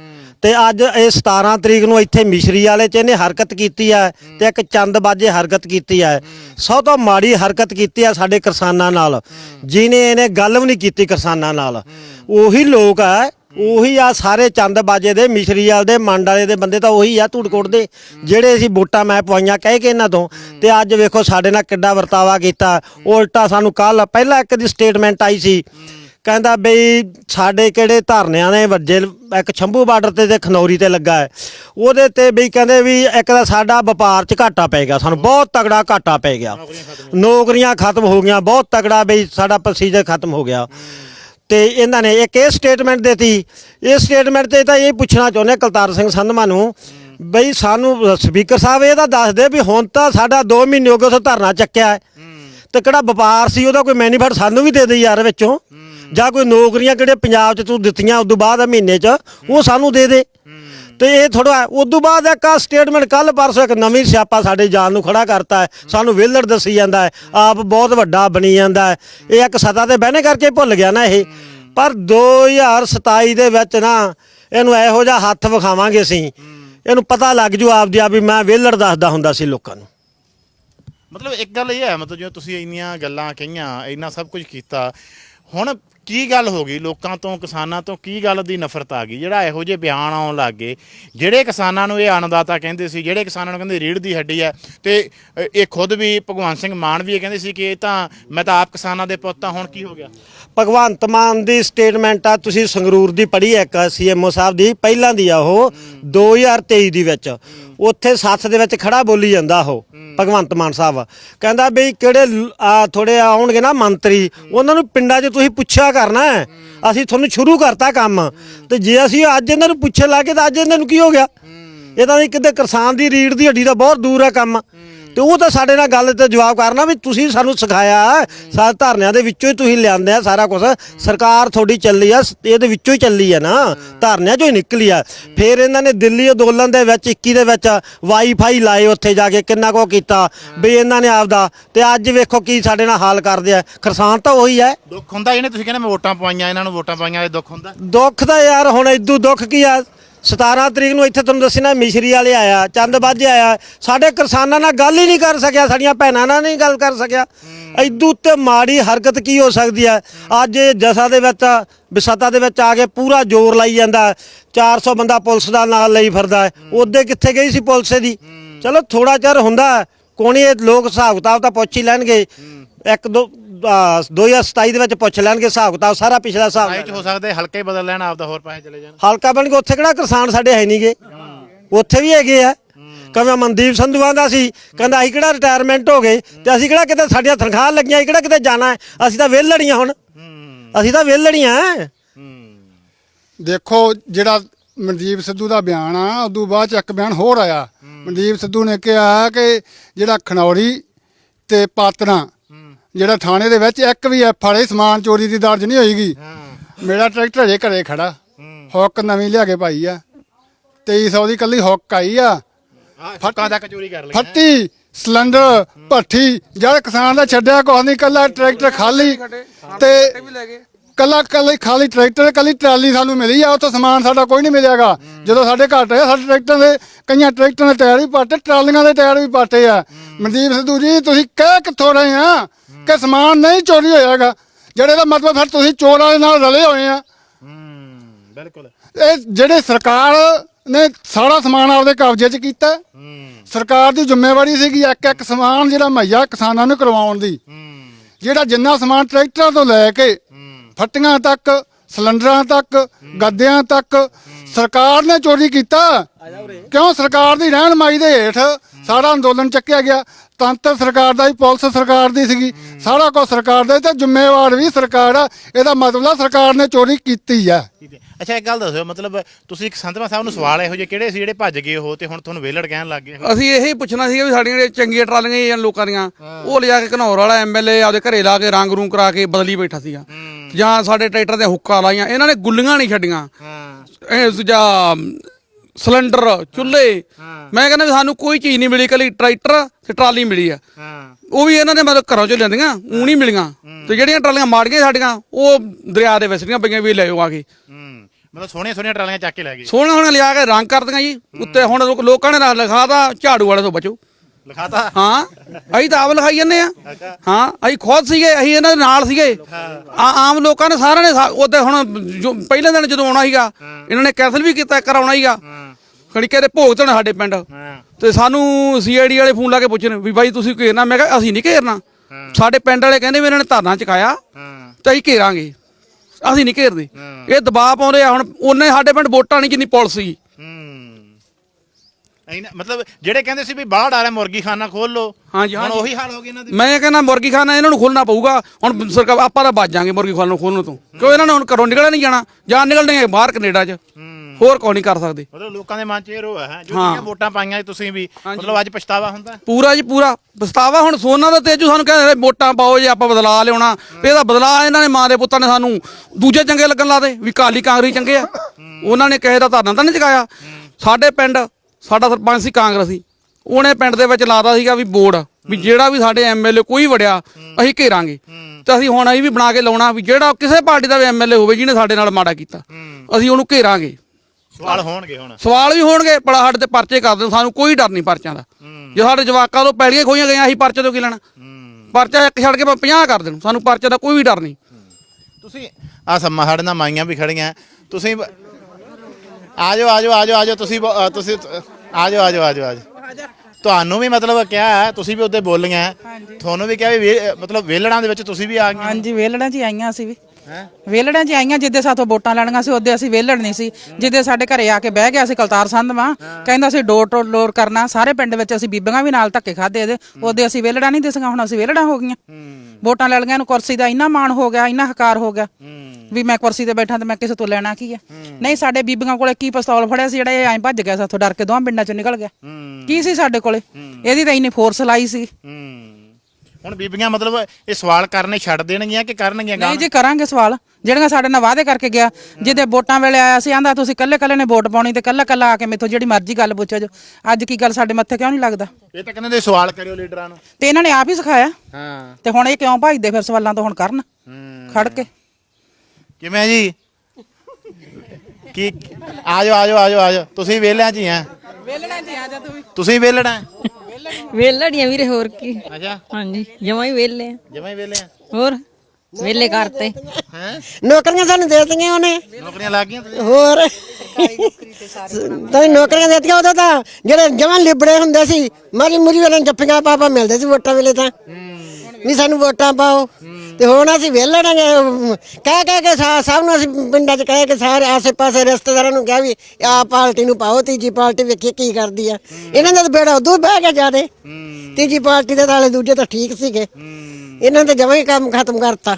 [SPEAKER 3] ਤੇ ਅੱਜ ਇਹ 17 ਤਰੀਕ ਨੂੰ ਇੱਥੇ ਮਿਸ਼ਰੀ ਵਾਲੇ ਚ ਇਹਨੇ ਹਰਕਤ ਕੀਤੀ ਹੈ ਤੇ ਇੱਕ ਚੰਦ ਬਾਜੇ ਹਰਕਤ ਕੀਤੀ ਹੈ। ਸਭ ਤੋਂ ਮਾੜੀ ਹਰਕਤ ਕੀਤੀ ਹੈ ਸਾਡੇ ਕਿਸਾਨਾਂ ਨਾਲ। ਜਿਨੇ ਇਹਨੇ ਗੱਲ ਵੀ ਨਹੀਂ ਕੀਤੀ ਕਿਸਾਨਾਂ ਨਾਲ। ਉਹੀ ਲੋਕ ਆ ਉਹੀ ਆ ਸਾਰੇ ਚੰਦ ਬਾਜੇ ਦੇ, ਮਿਸ਼ਰੀ ਵਾਲੇ ਦੇ, ਮੰਡ ਵਾਲੇ ਦੇ ਬੰਦੇ ਤਾਂ ਉਹੀ ਆ ਧੂੜਕੋਟ ਦੇ। ਜਿਹੜੇ ਅਸੀਂ ਵੋਟਾਂ ਮੈਂ ਪਵਾਈਆਂ ਕਹਿ ਕੇ ਇਹਨਾਂ ਤੋਂ। ਤੇ ਅੱਜ ਵੇਖੋ ਸਾਡੇ ਨਾਲ ਕਿੱਡਾ ਵਰਤਾਵਾ ਕੀਤਾ। ਉਲਟਾ ਸਾਨੂੰ ਕੱਲ ਪਹਿਲਾਂ ਇੱਕ ਦੀ ਸਟੇਟਮੈਂਟ ਆਈ ਸੀ। ਕਹਿੰਦਾ ਬਈ ਸਾਡੇ ਕਿਹੜੇ ਧਰਨਿਆਂ ਨੇ ਵੱਜੇ ਇੱਕ ਛੰਭੂ ਬਾਰਡਰ ਤੇ ਤੇ ਖਨੌਰੀ ਤੇ ਲੱਗਾ ਹੈ। ਉਹਦੇ ਤੇ ਬਈ ਕਹਿੰਦੇ ਵੀ ਇੱਕ ਤਾਂ ਸਾਡਾ ਵਪਾਰ 'ਚ ਘਾਟਾ ਪੈ ਗਿਆ ਸਾਨੂੰ ਬਹੁਤ ਤਗੜਾ ਘਾਟਾ ਪੈ ਗਿਆ। ਨੌਕਰੀਆਂ ਖਤਮ ਹੋ ਗਈਆਂ। ਬਹੁਤ ਤਗੜਾ ਬਈ ਸਾਡਾ ਪ੍ਰੋਸੀਜਰ ਖਤਮ ਹੋ ਗਿਆ। ਤੇ ਇਹਨਾਂ ਨੇ ਇੱਕ ਇਹ ਸਟੇਟਮੈਂਟ ਦਿੱਤੀ ਇਹ ਸਟੇਟਮੈਂਟ ਤੇ ਤਾਂ ਇਹ ਪੁੱਛਣਾ ਚਾਹੁੰਦੇ ਕਲਤਾਰ ਸਿੰਘ ਸੰਧਮਾ ਨੂੰ ਬਈ ਸਾਨੂੰ ਸਪੀਕਰ ਸਾਹਿਬ ਇਹ ਤਾਂ ਦੱਸ ਦੇ ਵੀ ਹੁਣ ਤਾਂ ਸਾਡਾ 2 ਮਹੀਨੇ ਹੋ ਗਏ ਉੱਥੇ ਧਰਨਾ ਚੱਕਿਆ ਹੈ। ਤੇ ਕਿਹੜਾ ਵਪਾਰ ਸੀ ਉਹਦਾ ਕੋਈ ਮੈਨੀਫੈਕਟ ਸਾਨੂੰ ਵੀ ਦੇ ਦੇ ਯਾਰ ਵਿੱਚੋਂ। ਜਾਂ ਕੋਈ ਨੌਕਰੀਆਂ ਕਿਹੜੇ ਪੰਜਾਬ 'ਚ ਤੂੰ ਦਿੱਤੀਆਂ ਉਦੋਂ ਬਾਅਦ ਮਹੀਨੇ 'ਚ ਉਹ ਸਾਨੂੰ ਦੇ ਦੇ। ਤੇ ਇਹ ਥੋੜਾ ਉਦੋਂ ਬਾਅਦ ਇੱਕ ਆ ਸਟੇਟਮੈਂਟ ਕੱਲ ਪਰਸੋਂ ਇੱਕ ਨਵੀਂ ਸਿਆਪਾ ਸਾਡੇ ਜਾਨ ਨੂੰ ਖੜਾ ਕਰਤਾ ਹੈ। ਸਾਨੂੰ ਵਿਹਲੜ ਦੱਸੀ ਜਾਂਦਾ ਹੈ। ਆਪ ਬਹੁਤ ਵੱਡਾ ਬਣੀ ਜਾਂਦਾ ਹੈ। ਇਹ ਇੱਕ ਸਤਾ ਤੇ ਬਹਿਣੇ ਕਰਕੇ ਭੁੱਲ ਗਿਆ ਨਾ ਇਹ। ਪਰ 2027 ਦੇ ਵਿੱਚ ਨਾ ਇਹਨੂੰ ਇਹੋ ਜਿਹਾ ਹੱਥ ਵਿਖਾਵਾਂਗੇ ਅਸੀਂ। ਇਹਨੂੰ ਪਤਾ ਲੱਗ ਜੂ ਆਪ ਵੀ ਮੈਂ ਵਿਹਲੜ ਦੱਸਦਾ ਹੁੰਦਾ ਸੀ ਲੋਕਾਂ ਨੂੰ।
[SPEAKER 5] ਮਤਲਬ ਇੱਕ ਗੱਲ ਇਹ ਹੈ ਮਤਲਬ ਜਿਵੇਂ ਤੁਸੀਂ ਇੰਨੀਆਂ ਗੱਲਾਂ ਕਹੀਆਂ ਇੰਨਾ ਸਭ ਕੁਝ ਕੀਤਾ। ਹੁਣ ਕੀ ਗੱਲ ਹੋ ਗਈ? ਲੋਕਾਂ ਤੋਂ, ਕਿਸਾਨਾਂ ਤੋਂ ਕੀ ਗੱਲ ਦੀ ਨਫ਼ਰਤ ਆ ਗਈ? ਜਿਹੜਾ ਇਹੋ ਜਿਹੇ ਬਿਆਨ ਆਉਣ ਲੱਗ ਗਏ, ਜਿਹੜੇ ਕਿਸਾਨਾਂ ਨੂੰ ਇਹ ਅਨਦਾਤਾ ਕਹਿੰਦੇ ਸੀ, ਜਿਹੜੇ ਕਿਸਾਨਾਂ ਨੂੰ ਕਹਿੰਦੇ ਰੀੜ ਦੀ ਹੱਡੀ ਹੈ, ਤੇ ਇਹ ਖੁਦ ਵੀ ਭਗਵੰਤ ਸਿੰਘ ਮਾਨ ਵੀ ਇਹ ਕਹਿੰਦੇ ਸੀ ਕਿ ਇਹ ਤਾਂ, ਮੈਂ ਤਾਂ ਆਪ ਕਿਸਾਨਾਂ ਦੇ ਪੁੱਤ ਹਾਂ, ਹੁਣ ਕੀ ਹੋ ਗਿਆ?
[SPEAKER 3] ਭਗਵੰਤ ਮਾਨ ਦੀ ਸਟੇਟਮੈਂਟ ਆ, ਤੁਸੀਂ ਸੰਗਰੂਰ ਦੀ ਪੜ੍ਹੀ ਇੱਕ ਸੀਐਮਓ ਸਾਹਿਬ ਦੀ, ਪਹਿਲਾਂ ਦੀ ਆ ਉਹ 2023 ਦੀ ਵਿੱਚ। ਉੱਥੇ ਸੱਥ ਦੇ ਵਿੱਚ ਖੜਾ ਬੋਲੀ ਜਾਂਦਾ ਉਹ, ਭਗਵੰਤ ਮਾਨ ਸਾਹਿਬ। ਕਹਿੰਦਾ ਵੀ ਕਿਹੜੇ ਲ- ਥੋੜੇ ਆਉਣਗੇ ਨਾ ਮੰਤਰੀ, ਉਹਨਾਂ ਨੂੰ ਪਿੰਡਾਂ 'ਚ ਤੁਸੀਂ ਪੁੱਛਿਆ ਕਰਨਾ ਹੈ। ਅਸੀਂ ਤੁਹਾਨੂੰ ਸ਼ੁਰੂ ਕਰਤਾ ਕੰਮ। ਤੇ ਜੇ ਅਸੀਂ ਅੱਜ ਇਹਨਾਂ ਨੂੰ ਪੁੱਛੇ ਲਾਗੇ ਤਾਂ ਅੱਜ ਇਹਨਾਂ ਨੂੰ ਕੀ ਹੋ ਗਿਆ? ਇਹ ਤਾਂ ਕਿਤੇ ਕਿਸਾਨ ਦੀ ਰੀੜ ਦੀ ਹੱਡੀ ਦਾ ਬਹੁਤ ਦੂਰ ਹੈ ਕੰਮ। ਤੇ ਉਹ ਤਾਂ ਸਾਡੇ ਨਾਲ ਗੱਲ ਤੇ ਜਵਾਬ ਕਰਨਾ ਵੀ ਤੁਸੀਂ ਸਾਨੂੰ ਸਿਖਾਇਆ ਸਾਰੇ ਧਰਨਿਆਂ ਦੇ ਵਿੱਚੋਂ ਹੀ ਤੁਸੀਂ ਲਿਆਂਦੇ ਆ ਸਾਰਾ ਕੁਝ ਸਰਕਾਰ ਤੁਹਾਡੀ ਚੱਲੀ ਆ ਇਹਦੇ ਵਿੱਚੋਂ ਹੀ ਚੱਲੀ ਆ ਨਾ ਧਰਨਿਆਂ ਚੋਂ ਹੀ ਨਿਕਲੀ ਆ। ਫਿਰ ਇਹਨਾਂ ਨੇ ਦਿੱਲੀ ਅੰਦੋਲਨ ਦੇ ਵਿੱਚ 21 ਦੇ ਵਿੱਚ ਵਾਈਫਾਈ ਲਾਏ ਉੱਥੇ ਜਾ ਕੇ ਕਿੰਨਾ ਕੋ ਕੀਤਾ ਵੀ ਇਹਨਾਂ ਨੇ ਆਪਦਾ ਤੇ ਅੱਜ ਵੇਖੋ ਕੀ ਸਾਡੇ ਨਾਲ ਹਾਲ ਕਰਦੇ ਆ। ਕਿਸਾਨ ਤਾਂ ਉਹੀ ਹੈ
[SPEAKER 5] ਦੁੱਖ ਹੁੰਦਾ ਇਹਨੇ ਤੁਸੀਂ ਕਹਿੰਦੇ ਮੈਂ ਵੋਟਾਂ ਪਵਾਈਆਂ ਇਹਨਾਂ ਨੂੰ ਵੋਟਾਂ ਪਾਈਆਂ ਇਹ ਦੁੱਖ ਹੁੰਦਾ।
[SPEAKER 3] ਦੁੱਖ ਦਾ ਯਾਰ ਹੁਣ ਇਦੋਂ ਦੁੱਖ ਕੀ ਆ? 17 ਤਰੀਕ ਨੂੰ ਇੱਥੇ ਤੁਹਾਨੂੰ ਦੱਸੀ ਨਾ, ਮਿਸ਼ਰੀ ਵਾਲੇ ਆਇਆ, ਚੰਦ ਬਾਜੇ ਆਇਆ, ਸਾਡੇ ਕਿਸਾਨਾਂ ਨਾਲ ਗੱਲ ਹੀ ਨਹੀਂ ਕਰ ਸਕਿਆ, ਸਾਡੀਆਂ ਭੈਣਾਂ ਨਾਲ ਨਹੀਂ ਗੱਲ ਕਰ ਸਕਿਆ। ਇਦੋਂ ਉੱਤੇ ਮਾੜੀ ਹਰਕਤ ਕੀ ਹੋ ਸਕਦੀ ਹੈ? ਅੱਜ ਇਹ ਜਸਾ ਦੇ ਵਿੱਚ, ਵਿਸਤਾ ਦੇ ਵਿੱਚ ਆ ਕੇ ਪੂਰਾ ਜ਼ੋਰ ਲਾਈ ਜਾਂਦਾ 400 ਬੰਦਾ ਪੁਲਿਸ ਦਾ ਨਾਲ ਲਈ ਫਿਰਦਾ ਹੈ। ਉਹਦੇ ਕਿੱਥੇ ਗਈ ਸੀ ਪੁਲਿਸ ਦੀ ਚਲੋ ਥੋੜਾ ਚਿਰ ਹੁੰਦਾ ਹੈ। ਕੋਣੀ ਇਹ ਲੋਕ ਹਿਸਾਬ ਕਿਤਾਬ ਤਾਂ ਪੁੱਛ ਹੀ ਲੈਣਗੇ। ਇੱਕ ਦੋ 2027 ਦੇ ਵਿੱਚ ਪੁੱਛ ਲੈਣਗੇ ਹਿਸਾਬ ਕਿਤਾਬ ਸਾਰਾ ਪਿਛਲਾ ਹਿਸਾਬ
[SPEAKER 5] ਚ ਹੋ ਸਕਦੇ ਹਲਕੇ ਹੀ ਬਦਲ ਲੈਣ ਆਪਦਾ ਹੋਰ ਪਾਸੇ ਚਲੇ ਜਾਣ।
[SPEAKER 3] ਹਲਕਾ ਬਣ ਕੇ ਉੱਥੇ ਕਿਹੜਾ ਕਿਸਾਨ ਸਾਡੇ ਹੈ ਨਹੀਂਗੇ ਉੱਥੇ ਵੀ ਹੈਗੇ ਆ। ਕਵੇਂ ਮਨਦੀਪ ਸੰਧੂ ਆਂਦਾ ਸੀ ਕਹਿੰਦਾ ਅਸੀਂ ਕਿਹੜਾ ਰਿਟਾਇਰਮੈਂਟ ਹੋ ਗਏ ਤੇ ਅਸੀਂ ਕਿਹੜਾ ਕਿਤੇ ਸਾਡੀਆਂ ਤਨਖਾਹ ਲੱਗੀਆਂ ਅਸੀਂ ਕਿਹੜਾ ਕਿਤੇ ਜਾਣਾ ਹੈ? ਅਸੀਂ ਤਾਂ ਵਿਹਲੜੀਆਂ ਹੁਣ। ਅਸੀਂ ਤਾਂ ਵਿਹਲੜੀਆਂ
[SPEAKER 7] ਦੇਖੋ ਜਿਹੜਾ ਮਨਦੀਪ ਸਿੱਧੂ ਦਾ ਬਿਆਨ ਆ ਉਦੋਂ ਬਾਅਦ ਚ ਇੱਕ ਬਿਆਨ ਹੋਰ ਆਇਆ। ਮਨਦੀਪ ਸਿੱਧੂ ਨੇ ਕਿਹਾ ਕਿ ਜਿਹੜਾ ਖਨੌਰੀ ਤੇ ਪਾਤਰਾ ਜਿਹੜਾ ਥਾਣੇ ਦੇ ਵਿੱਚ ਇੱਕ ਵੀ ਐਫ ਆਈ ਸਮਾਨ ਚੋਰੀ ਦੀ ਦਰਜ ਨਹੀਂ ਹੋਈਗੀ। ਮੇਰਾ ਟਰੈਕਟਰ ਅਜੇ ਘਰੇ ਖੜਾ। ਹੁੱਕ ਨਵੀਂ ਲਿਆ ਕੇ ਪਾਈ ਆ। 2300 ਦੀ ਕੱਲੀ ਹੁੱਕ ਆਈ ਆ।
[SPEAKER 5] ਫੱਟਾਂ ਤੱਕ ਚੋਰੀ ਕਰ ਲਈ
[SPEAKER 7] ਫੱਟੀ ਸਿਲੰਡਰ ਭੱਠੀ ਜਦ ਕਿਸਾਨ ਦਾ ਛੱਡਿਆ ਕੁਛ ਨਹੀਂ ਕੱਲਾ ਟਰੈਕਟਰ ਖਾਲੀ ਤੇ ਕੱਲਾ ਕੱਲਾ ਖਾਲੀ ਟਰੈਕਟਰ ਕੱਲੀ ਟਰਾਲੀ ਸਾਨੂੰ ਮਿਲੀ ਆ ਉੱਥੋਂ ਸਮਾਨ ਸਾਡਾ ਕੋਈ ਨਹੀਂ ਮਿਲਿਆਗਾ। ਜਦੋਂ ਸਾਡੇ ਘੱਟ ਆ ਸਾਡੇ ਟਰੈਕਟਰ ਦੇ ਕਈਆਂ ਟਰੈਕਟਰਾਂ ਦੇ ਟਾਇਰ ਵੀ ਪਾਟੇ ਟਰਾਲੀਆਂ ਦੇ ਟਾਇਰ ਵੀ ਪਾਟੇ ਆ। ਮਨਦੀਪ ਸਿੱਧੂ ਜੀ ਤੁਸੀਂ ਕਹਿ ਕਿੱਥੋਂ ਰਹੇ ਆ ਕਿ ਸਮਾਨ ਨਹੀਂ ਚੋਰੀ ਹੋਇਆਗਾ। ਜਿਹੜੇ ਦਾ ਮਤਲਬ ਫਿਰ ਤੁਸੀਂ ਚੋਰਾਂ ਦੇ ਨਾਲ ਰਲੇ ਹੋਏ ਆ।
[SPEAKER 5] ਬਿਲਕੁਲ।
[SPEAKER 7] ਇਹ ਜਿਹੜੇ ਸਰਕਾਰ ਨੇ ਸਾਰਾ ਸਮਾਨ ਆਪਦੇ ਕਬਜ਼ੇ 'ਚ ਕੀਤਾ। ਸਰਕਾਰ ਦੀ ਜ਼ਿੰਮੇਵਾਰੀ ਸੀਗੀ ਇੱਕ ਇੱਕ ਸਮਾਨ ਜਿਹੜਾ ਮੁਹੱਈਆ ਕਿਸਾਨਾਂ ਨੂੰ ਕਰਵਾਉਣ ਦੀ। ਜਿਹੜਾ ਜਿੰਨਾ ਸਮਾਨ ਟਰੈਕਟਰਾਂ ਤੋਂ ਲੈ ਕੇ ਫੱਟੀਆਂ ਤੱਕ ਸਿਲੰਡਰਾਂ ਤੱਕ ਗੱਦਿਆਂ ਤੱਕ ਸਰਕਾਰ ਨੇ ਚੋਰੀ ਕੀਤਾ। ਕਿਉਂ ਸਰਕਾਰ ਦੀ ਰਹਿਨਮਾਈ ਦੇ ਹੇਠ ਸਾਰਾ ਅੰਦੋਲਨ ਚੱਕਿਆ ਗਿਆ? ਤੰਤਰ ਸਰਕਾਰ ਦਾ ਹੀ ਪੁਲਿਸ ਸਰਕਾਰ ਦੀ ਸੀਗੀ। ਸਾਰਾ ਕੁਝ ਸਰਕਾਰ ਦਾ ਹੀ ਤੇ ਜ਼ਿੰਮੇਵਾਰ ਵੀ ਸਰਕਾਰ ਆ। ਇਹਦਾ ਮਤਲਬ ਆ ਸਰਕਾਰ ਨੇ ਚੋਰੀ ਕੀਤੀ ਆ।
[SPEAKER 5] ਹੈ। ਅੱਛਾ ਇੱਕ ਗੱਲ ਦੱਸਿਓ ਮਤਲਬ ਤੁਸੀਂ ਇੱਕ ਸੰਤਮਾ ਸਾਹਿਬ ਨੂੰ ਸਵਾਲ ਇਹੋ ਜਿਹੇ ਕਿਹੜੇ ਸੀ ਜਿਹੜੇ ਭੱਜ ਗਏ ਹੋ ਤੇ ਹੁਣ ਤੁਹਾਨੂੰ ਵੇਲੜ ਕਹਿਣ ਲੱਗ ਗਏ
[SPEAKER 4] ਅਸੀਂ ਇਹੀ ਪੁੱਛਣਾ ਸੀਗਾ ਵੀ ਸਾਡੀਆਂ ਜਿਹੜੀਆਂ ਚੰਗੀਆਂ ਟਰਾਲੀਆਂ ਜਾਂ ਲੋਕਾਂ ਦੀਆਂ ਉਹ ਲਿਜਾ ਕੇ ਘਨੌਰ ਵਾਲਾ ਐਮਐਲਏ ਆਪਦੇ ਘਰੇ ਲਾ ਕੇ ਰੰਗ ਰੂੰ ਕਰਾ ਕੇ ਬਦਲੀ ਬੈਠਾ ਸੀਗਾ। ਜਾਂ ਸਾਡੇ ਟਰੈਕਟਰ ਦੇ ਹੁੱਕਾ ਲਾਈਆਂ ਇਹਨਾਂ ਨੇ ਗੁੱਲੀਆਂ ਨਹੀਂ ਛੱਡੀਆਂ। ਇਹ ਦੂਜਾ ਸਿਲੰਡਰ ਚੁੱਲ੍ਹੇ। ਮੈਂ ਕਹਿੰਦਾ ਵੀ ਸਾਨੂੰ ਕੋਈ ਚੀਜ਼ ਨਹੀਂ ਮਿਲੀ ਕੱਲੀ ਟਰੈਕਟਰ ਤੇ ਟਰਾਲੀ ਮਿਲੀ ਆ। ਉਹ ਵੀ ਇਹਨਾਂ ਨੇ ਮਤਲਬ ਘਰੋਂ ਚੋਂ ਲਿਆਂਦੀਆਂ ਊ ਨਹੀਂ ਮਿਲੀਆਂ। ਤੇ ਜਿਹੜੀਆਂ ਟਰਾਲੀਆਂ ਮਾੜੀਆਂ ਸਾਡੀਆਂ ਉਹ ਦਰਿਆ ਦੇ ਵਿਸਰੀਆਂ ਪਈਆਂ ਵੀ ਲੈ ਜਾਓ ਆ ਕੇ।
[SPEAKER 5] ਹੂੰ। ਮਤਲਬ ਸੋਹਣੀਆਂ ਸੋਹਣੀਆਂ ਟਰਾਲੀਆਂ ਚੱਕ ਕੇ ਲੈ ਗਏ।
[SPEAKER 4] ਸੋਹਣਾ ਹੁਣ ਲਿਆ ਕੇ ਰੰਗ ਕਰਦੀਆਂ ਜੀ। ਉੱਤੇ ਹੁਣ ਲੋਕ- ਨੇ ਲਿਖਾਤਾ ਝਾੜੂ ਵਾਲੇ ਤੋਂ ਬਚੋ।
[SPEAKER 5] ਲਿਖਾਤਾ?
[SPEAKER 4] ਹਾਂ ਅਸੀਂ ਤਾਂ ਆਪ ਲਿਖਾਈ ਜੰਨੇ ਆ। ਹਾਂ ਅਸੀਂ ਖੁਦ ਸੀਗੇ ਅਸੀਂ ਇਹਨਾਂ ਦੇ ਨਾਲ ਸੀਗੇ। ਆ ਆਮ ਲੋਕਾਂ ਨੇ ਸਾਰਿਆਂ ਨੇ ਉਹਦੇ ਹੁਣ ਜੋ ਪਹਿਲੇ ਦਿਨ ਜਦੋਂ ਆਉਣਾ ਸੀਗਾ ਇਹਨਾਂ ਨੇ ਕੈਂਸਲ ਵੀ ਕੀਤਾ ਕਰਾਉਣਾ ਸੀਗਾ। ਖੜੀ ਕੇ ਦੇ ਭੋਗ ਤਣ ਸਾਡੇ ਪਿੰਡ। ਤੇ ਸਾਨੂੰ ਸੀਆਈਡੀ ਵਾਲੇ ਫੋਨ ਲਾ ਕੇ ਪੁੱਛਣ ਵੀ ਬਾਈ ਤੁਸੀਂ ਘੇਰਨਾ? ਮੈਂ ਕਿਹਾ ਅਸੀਂ ਨਹੀਂ ਘੇਰਨਾ। ਸਾਡੇ ਪਿੰਡ ਵਾਲੇ ਕਹਿੰਦੇ ਵੀ ਇਹਨਾਂ ਨੇ ਧਰਨਾ ਚੁਕਾਇਆ ਤਾਂ ਅਸੀਂ ਘੇਰਾਂਗੇ। ਅਸੀਂ ਨਹੀਂ ਘੇਰਦੇ। ਇਹ ਦਬਾਅ ਪਾਉਂਦੇ ਆ ਹੁਣ ਉਹਨੇ ਸਾਡੇ ਪਿੰਡ ਵੋਟਾਂ ਨਹੀਂ ਜਿੰਨੀ ਪੁਲਿਸ ਸੀ।
[SPEAKER 5] ਐਨਾ ਮਤਲਬ ਜਿਹੜੇ ਕਹਿੰਦੇ ਸੀ ਵੀ ਬਾਹਰ ਆ ਰਿਹਾ ਮੁਰਗੀ ਖਾਨਾ ਖੋਲ ਲੋ
[SPEAKER 4] ਹਾਂਜੀ,
[SPEAKER 5] ਹੁਣ
[SPEAKER 4] ਹਾਂਜੀ।
[SPEAKER 5] ਉਹੀ ਹਾਲ ਹੋ ਗਿਆ ਇਹਨਾਂ ਦੇ।
[SPEAKER 4] ਮੈਂ ਕਹਿੰਦਾ ਮੁਰਗੀ ਖਾਨਾ ਇਹਨਾਂ ਨੂੰ ਖੋਲਣਾ ਪਊਗਾ। ਹੁਣ ਸਰਕਾਰ ਆਪਾਂ ਤਾਂ ਬਚ ਜਾਾਂਗੇ ਮੁਰਗੀ ਖਾਨਾ ਖੋਲਣ ਤੋਂ। ਕਿਉਂ ਇਹਨਾਂ ਨੇ ਹੁਣ ਘਰੋਂ ਨਿਕਲਿਆ ਨਹੀਂ ਜਾਣਾ? ਜਾਂ ਨਿਕਲਣੇ ਬਾਹਰ ਕੈਨੇਡਾ 'ਚ। ਹੋਰ ਕੋਈ ਨਹੀਂ ਕਰ ਸਕਦੇ।
[SPEAKER 5] ਮਤਲਬ ਲੋਕਾਂ ਦੇ ਮਨ 'ਚ ਇਹ ਰੋ ਹੈ ਜੋ। ਜਿਹੜੀਆਂ ਵੋਟਾਂ ਪਾਈਆਂ ਸੀ ਤੁਸੀਂ ਵੀ ਮਤਲਬ ਅੱਜ ਪਛਤਾਵਾ ਹੁੰਦਾ?
[SPEAKER 4] ਪੂਰਾ ਜੀ ਪੂਰਾ। ਪਛਤਾਵਾ ਹੁਣ ਸੋਨਾ ਦਾ ਤੇਜੂ ਸਾਨੂੰ ਕਹਿੰਦੇ ਵੋਟਾਂ ਪਾਓ ਜੇ ਆਪਾਂ ਬਦਲਾ ਲਿਆਉਣਾ। ਇਹਦਾ ਬਦਲਾ ਇਹਨਾਂ ਨੇ ਮਾਂ ਦੇ ਪੁੱਤਾਂ ਨੇ ਸਾਨੂੰ ਦੂਜੇ ਚੰਗੇ ਲੱਗਣ ਲਾਦੇ ਵੀ ਕਾਲੀ ਕਾਂਗਰੀ ਚੰਗੇ ਆ। ਉਹਨਾਂ ਨੇ ਕਹੇ ਦਾ ਧਰਨਾ ਤਾਂ ਨਹੀਂ ਚੁਕਾਇਆ ਸਾਡੇ ਪਿੰਡ ਸਾਡਾ ਸਰਪੰਚ ਸੀ ਕਾਂਗਰਸੀ। ਉਹਨੇ ਪਿੰਡ ਦੇ ਵਿੱਚ ਲਾਤਾ ਸੀਗਾ ਵੀ ਬੋਰਡ ਵੀ ਜਿਹੜਾ ਵੀ ਸਾਡੇ ਐਮਐਲਏ ਕੋਈ ਵੜਿਆ ਅਸੀਂ ਘੇਰਾਂਗੇ। ਤੇ ਅਸੀਂ ਹੁਣ ਇਹ ਵੀ ਬਣਾ ਕੇ ਲਾਉਣਾ ਵੀ ਜਿਹੜਾ ਕਿਸੇ ਪਾਰਟੀ ਦਾ ਵੀ ਐਮਐਲਏ ਹੋਵੇ ਜਿਹਨੇ ਸਾਡੇ ਨਾਲ ਮਾੜਾ ਕੀਤਾ ਅਸੀਂ ਉਹਨੂੰ ਘੇਰਾਂਗੇ।
[SPEAKER 5] ਸਵਾਲ ਹੋਣਗੇ ਹੁਣ।
[SPEAKER 4] ਸਵਾਲ ਵੀ ਹੋਣਗੇ ਬੜਾ ਸਾਡੇ ਤੇ ਪਰਚੇ ਕਰ ਦੇਣ ਸਾਨੂੰ ਕੋਈ ਡਰ ਨਹੀਂ ਪਰਚਿਆਂ ਦਾ। ਜੇ ਸਾਡੇ ਜਵਾਕਾਂ ਤੋਂ ਪੈਲੀਆਂ ਖੋਈਆਂ ਗਈਆਂ ਅਸੀਂ ਪਰਚੇ ਤੋਂ ਕੀ ਲੈਣਾ? ਪਰਚਾ ਇੱਕ ਛੱਡ ਕੇ 50 ਕਰ ਦੇਣ ਸਾਨੂੰ ਪਰਚੇ ਦਾ ਕੋਈ ਵੀ ਡਰ ਨਹੀਂ।
[SPEAKER 5] ਤੁਸੀਂ ਆ ਸੰਮਾ ਸਾਡੇ ਨਾਲ ਮਾਈਆਂ ਵੀ ਖੜੀਆਂ। ਤੁਸੀਂ ਆ ਜਾਓ ਆ ਜਾਓ ਆ ਜਾਓ ਆ ਜਾਓ ਤੁਸੀਂ ਬ- ਅ, ਤੁਸੀਂ ਆ ਜਾਓ ਆ ਜਾਓ ਆ ਜਾਓ ਆ ਜਾਓ ਤੁਹਾਨੂੰ ਵੀ ਮਤਲਬ ਕਿਹਾ ਹੈ ਤੁਸੀਂ ਵੀ ਉੱਤੇ ਬੋਲੀਆਂ ਤੁਹਾਨੂੰ ਵੀ ਕਿਹਾ ਵੀ ਵੇ- ਮਤਲਬ ਵੇਲੜਾਂ ਦੇ ਵਿੱਚ ਤੁਸੀਂ ਵੀ ਆ ਗਏ
[SPEAKER 2] ਹਾਂਜੀ ਵੇਲੜਾਂ 'ਚ ਹੀ ਆਈਆਂ ਸੀ ਵੀ। ਵੇਲੜਾਂ 'ਚ ਹੀ ਆਈਆਂ ਜਿੱਦੇ ਸਾਥੋਂ ਵੋਟਾਂ ਲੈਣੀਆਂ ਸੀ ਉਹਦੇ ਅਸੀਂ ਵੇਲੜ ਨਹੀਂ ਸੀ। ਜਿੱਦੇ ਸਾਡੇ ਘਰੇ ਆ ਕੇ ਬਹਿ ਗਿਆ ਸੀ ਕਲਤਾਰ ਸੰਧਵਾ ਕਹਿੰਦਾ ਸੀ ਡੋਰ ਟੂ ਡੋਰ ਕਰਨਾ। ਸਾਰੇ ਪਿੰਡ ਵਿੱਚ ਅਸੀਂ ਬੀਬੀਆਂ ਵੀ ਨਾਲ ਧੱਕੇ ਖਾਦੇ ਇਹਦੇ। ਉਹਦੇ ਅਸੀਂ ਵੇਲੜਾਂ ਨਹੀਂ ਦਿਸੀਆਂ ਹੁਣ ਅਸੀਂ ਵੇਲੜਾਂ ਹੋ ਗਈਆਂ। ਵੋਟਾਂ ਲੈ ਲਈਆਂ ਨੂੰ ਕੁਰਸੀ ਦਾ ਇੰਨਾ ਮਾਣ ਹੋ ਗਿਆ ਇੰਨਾ ਹਕਾਰ ਹੋ ਗਿਆ ਵੀ ਮੈਂ ਕੁਰਸੀ ਤੇ ਬੈਠਾ ਤੇ ਮੈਂ ਕਿਸੇ ਤੋਂ ਲੈਣਾ ਕੀ ਹੈ। ਨਹੀਂ ਸਾਡੇ ਬੀਬੀਆਂ ਕੋਲੇ ਕੀ ਪਿਸਤੌਲ ਫੜਿਆ ਸੀ ਜਿਹੜਾ ਇਹ ਐਂ ਭੱਜ ਗਿਆ ਸਾਥੋਂ ਡਰ ਕੇ ਦੋਹਾਂ ਪਿੰਡਾਂ ਚੋਂ ਨਿਕਲ ਗਿਆ। ਕੀ ਸੀ ਸਾਡੇ ਕੋਲੇ? ਇਹਦੀ ਤਾਂ ਇੰਨੀ ਫੋਰਸ ਲਾਈ ਸੀ।
[SPEAKER 5] ਹੁਣ ਬੀਬੀਆਂ ਮਤਲਬ ਇਹ ਸਵਾਲ ਕਰਨੇ ਛੱਡ ਦੇਣਗੀਆਂ ਕਿ ਕਰਨਗੀਆਂ
[SPEAKER 2] ਨਹੀਂ ਜੀ ਕਰਾਂਗੇ ਸਵਾਲ। ਜਿਹੜੀਆਂ ਸਾਡੇ ਨਾਲ ਵਾਅਦੇ ਕਰਕੇ ਗਿਆ ਜਿਹਦੇ ਵੋਟਾਂ ਵੇਲੇ ਆਇਆ ਸੀ ਆਂਦਾ ਤੁਸੀਂ ਕੱਲੇ ਕੱਲੇ ਨੇ ਵੋਟ ਪਾਉਣੀ ਤੇ ਕੱਲਾ ਕੱਲਾ ਆ ਕੇ ਮੇਥੋਂ ਜਿਹੜੀ ਮਰਜ਼ੀ ਗੱਲ ਪੁੱਛੋ ਜੋ। ਅੱਜ ਕੀ ਗੱਲ ਸਾਡੇ ਮੱਥੇ ਕਿਉਂ ਨਹੀਂ ਲੱਗਦਾ?
[SPEAKER 5] ਇਹ ਤਾਂ ਕਹਿੰਦੇ ਨੇ ਸਵਾਲ ਕਰਿਓ ਲੀਡਰਾਂ ਨੂੰ।
[SPEAKER 2] ਤੇ ਇਹਨਾਂ ਨੇ ਆਪ ਹੀ ਸਿਖਾਇਆ।
[SPEAKER 5] ਹਾਂ।
[SPEAKER 2] ਤੇ ਹੁਣ ਇਹ ਕਿਉਂ ਭਜਦੇ ਫਿਰ ਸਵਾਲਾਂ ਤੋਂ ਹੁਣ ਕਰਨ? ਖੜ ਕੇ।
[SPEAKER 5] ਕਿਵੇਂ ਜੀ? ਕੀ ਆ ਜਾਓ ਆ ਜਾਓ ਆ ਜਾਓ ਆ ਜਾਓ ਤੁਸੀਂ ਵੇਲਿਆਂ 'ਚ ਹੀ ਆ।
[SPEAKER 2] ਵੇਲਣਾ ਜੀ ਆ ਜਾ ਤੂੰ ਵੀ।
[SPEAKER 5] ਤੁਸੀਂ ਵੇਲਣਾ
[SPEAKER 8] ਵੇਲੜੀਆਂ ਵੀਰੇ ਹੋਰ ਕੀ?
[SPEAKER 5] ਅੱਛਾ।
[SPEAKER 8] ਹਾਂਜੀ ਜਮਾਂ ਹੀ ਵੇਲੇ ਆ।
[SPEAKER 5] ਜਮਾਂ ਹੀ ਵੇਲੇ ਆ।
[SPEAKER 8] ਹੋਰ? ਵੇਲੇ ਕਰਤੇ।
[SPEAKER 5] ਹੈ?
[SPEAKER 6] ਨੌਕਰੀਆਂ ਸਾਨੂੰ ਦੇ ਦਿੱਤੀਆਂ ਉਹਨੇ।
[SPEAKER 5] ਨੌਕਰੀਆਂ ਲੱਗ ਗਈਆਂ ਤੁਸੀਂ?
[SPEAKER 6] ਹੋਰ? ਤਾਂ ਨੌਕਰੀਆਂ ਦੇ ਦਿੱਤੀਆਂ ਉਦੋਂ ਤਾਂ ਜਿਹੜੇ ਜਮਾਂ ਲਿਬੜੇ ਹੁੰਦੇ ਸੀ ਮਾਰੀ ਮੁਰੀ ਵਾਲੇ ਨੂੰ ਜੱਫੀਆਂ ਪਾਪਾ ਮਿਲਦੇ ਸੀ ਵੋਟਾਂ ਵੇਲੇ ਤਾਂ। ਵੀ ਸਾਨੂੰ ਵੋਟਾਂ ਪਾਓ। ਤੇ ਹੁਣ ਅਸੀਂ ਵਿਹਲੜਾਂਗੇ ਕਹਿ ਕਹਿ ਕੇ ਸਾ- ਸਭ ਨੂੰ ਅਸੀਂ ਪਿੰਡਾਂ 'ਚ ਕਹਿ ਕੇ ਸਾਰੇ ਆਸੇ-ਪਾਸੇ ਰਿਸ਼ਤੇਦਾਰਾਂ ਨੂੰ ਕਿਹਾ ਵੀ ਆਹ ਪਾਰਟੀ ਨੂੰ ਪਾਓ ਤੀਜੀ ਪਾਰਟੀ ਵੇਖੀ ਕੀ ਕਰਦੀ ਆ। ਇਹਨਾਂ ਦਾ ਤਾਂ ਬੇੜਾ ਉਦੋਂ ਹੀ ਬਹਿ ਗਿਆ ਜਿਆਦੇ। ਤੀਜੀ ਪਾਰਟੀ ਦੇ ਤਾਲੇ ਦੂਜੇ ਤਾਂ ਠੀਕ ਸੀਗੇ। ਇਹਨਾਂ ਨੇ ਜਮਾਂ ਹੀ ਕੰਮ ਖਤਮ ਕਰਤਾ।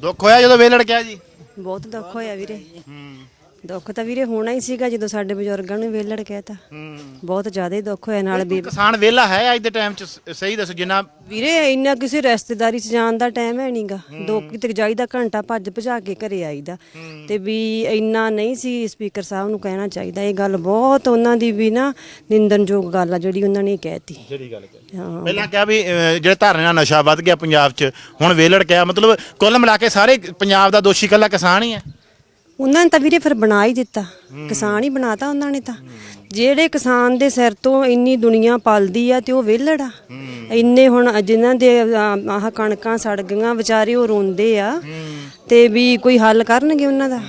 [SPEAKER 5] ਦੁੱਖ ਹੋਇਆ ਜਦੋਂ ਵੇਲੜ ਕਿਹਾ ਜੀ?
[SPEAKER 9] ਬਹੁਤ ਦੁੱਖ ਹੋਇਆ ਵੀਰੇ। ਦੁੱਖ ਤਾਂ ਵੀਰੇ ਹੋਣਾ ਹੀ ਸੀਗਾ ਜਦੋਂ ਸਾਡੇ ਬਜ਼ੁਰਗਾਂ ਨੂੰ ਵੇਲੜ ਕਹਿਤਾ। ਬਹੁਤ ਜ਼ਿਆਦਾ ਹੀ ਦੁੱਖ ਹੋਇਆ ਨਾਲ ਵੀ।
[SPEAKER 5] ਕਿਸਾਨ ਵੇਲਾ ਹੈ ਅੱਜ ਦੇ ਟਾਈਮ 'ਚ ਸ- ਸਹੀ ਦੱਸੋ ਜਿੰਨਾ
[SPEAKER 9] ਵੀਰੇ ਇੰਨਾ ਕਿਸੇ ਰਿਸ਼ਤੇਦਾਰੀ 'ਚ ਜਾਣ ਦਾ ਟਾਈਮ ਹੈ ਨਹੀਂਗਾ ਦੋ ਕਿਤੇ ਜਾਈਦਾ ਘੰਟਾ ਭੱਜ ਭਜਾ ਕੇ ਘਰੇ ਆਈਦਾ ਤੇ ਵੀ ਇੰਨਾ ਨਹੀਂ ਸੀ ਸਪੀਕਰ ਸਾਹਿਬ ਨੂੰ ਕਹਿਣਾ ਚਾਹੀਦਾ। ਇਹ ਗੱਲ ਬਹੁਤ ਉਹਨਾਂ ਦੀ ਵੀ ਨਾ ਨਿੰਦਨਯੋਗ ਗੱਲ ਆ ਜਿਹੜੀ ਉਹਨਾਂ ਨੇ ਕਹਿਤੀ।
[SPEAKER 5] ਜਿਹੜੀ ਗੱਲ ਕਹੀ
[SPEAKER 9] ਹਾਂ।
[SPEAKER 5] ਪਹਿਲਾਂ ਕਿਹਾ ਵੀ ਅਹ, ਜਿਹੜੇ ਧਰਨੇ ਨਾਲ ਨਸ਼ਾ ਵੱਧ ਗਿਆ ਪੰਜਾਬ 'ਚ ਹੁਣ ਵੇਲੜ ਕਿਹਾ ਮਤਲਬ ਕੁੱਲ ਮਿਲਾ ਕੇ ਸਾਰੇ ਪੰਜਾਬ ਦਾ ਦੋਸ਼ੀ ਕੱਲਾ ਕਿਸਾਨ ਹੀ ਹੈ।
[SPEAKER 9] ਉਹਨਾਂ ਨੇ ਤਾਂ ਵੀਰੇ ਫਿਰ ਬਣਾ ਹੀ ਦਿੱਤਾ। ਕਿਸਾਨ ਹੀ ਬਣਾਤਾ ਉਹਨਾਂ ਨੇ ਤਾਂ। ਜਿਹੜੇ ਕਿਸਾਨ ਦੇ ਸਿਰ ਤੋਂ ਇੰਨੀ ਦੁਨੀਆ ਪਲਦੀ ਆ ਤੇ ਉਹ ਵਿਹਲੜ ਆ। ਇੰਨੇ ਹੁਣ ਜਿਨ੍ਹਾਂ ਦੇ ਆਹ ਕਣਕਾਂ ਸੜ ਗਈਆਂ, ਵਿਚਾਰੇ ਉਹ ਰੋਂਦੇ ਆ। ਤੇ ਵੀ ਕੋਈ ਹੱਲ ਕਰਨਗੇ ਉਹਨਾਂ ਦਾ?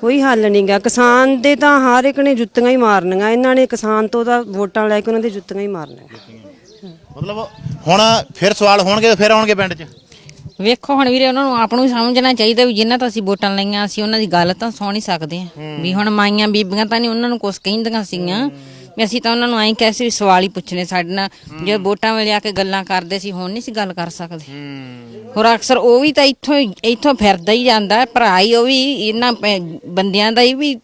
[SPEAKER 9] ਕੋਈ ਹੱਲ ਨਹੀਂਗਾ ਕਿਸਾਨ ਦੇ ਤਾਂ ਹਰ ਇੱਕ ਨੇ ਜੁੱਤੀਆਂ ਹੀ ਮਾਰਨੀਆਂ। ਇਹਨਾਂ ਨੇ ਕਿਸਾਨ ਤੋਂ ਤਾਂ ਵੋਟਾਂ ਲੈ ਕੇ ਉਹਨਾਂ ਦੇ ਜੁੱਤੀਆਂ ਹੀ ਮਾਰਨੀਆਂ।
[SPEAKER 5] ਮਤਲਬ ਹੁਣ ਫਿਰ ਸਵਾਲ ਹੋਣਗੇ ਫਿਰ ਆਉਣਗੇ ਪਿੰਡ 'ਚ?
[SPEAKER 8] ਵੇਖੋ ਹੁਣ ਵੀਰੇ ਉਹਨਾਂ ਨੂੰ ਆਪ ਨੂੰ ਹੀ ਸਮਝਣਾ ਚਾਹੀਦਾ ਵੀ ਜਿੰਨਾ ਤੋਂ ਅਸੀਂ ਵੋਟਾਂ ਲਈਆਂ ਅਸੀਂ ਉਹਨਾਂ ਦੀ ਗੱਲ ਤਾਂ ਸੁਣ ਹੀ ਸਕਦੇ ਹਾਂ। ਵੀ ਹੁਣ ਮਾਈਆਂ ਬੀਬੀਆਂ ਤਾਂ ਨਹੀਂ ਉਹਨਾਂ ਨੂੰ ਕੁਝ ਕਹਿੰਦੀਆਂ ਸੀਗੀਆਂ। ਵੀ ਅਸੀਂ ਤਾਂ ਉਹਨਾਂ ਨੂੰ ਐਂ ਕਹਿ ਸੀ ਵੀ ਸਵਾਲ ਹੀ ਪੁੱਛਣੇ ਸਾਡੇ ਨਾਲ। ਜੇ ਵੋਟਾਂ ਵੇਲੇ ਆ ਕੇ ਗੱਲਾਂ ਕਰਦੇ ਸੀ ਹੁਣ ਨਹੀਂ ਸੀ ਗੱਲ ਕਰ ਸਕਦੇ। ਹੋਰ ਅਕਸਰ ਉਹ ਵੀ ਤਾਂ ਇੱਥੋਂ ਇੱਥੋਂ ਫਿਰਦਾ ਹੀ ਜਾਂਦਾ ਭਰਾ ਹੀ ਉਹ ਵੀ ਇਹਨਾਂ ਪ- ਬੰਦਿਆਂ ਦਾ ਹੀ ਵੀ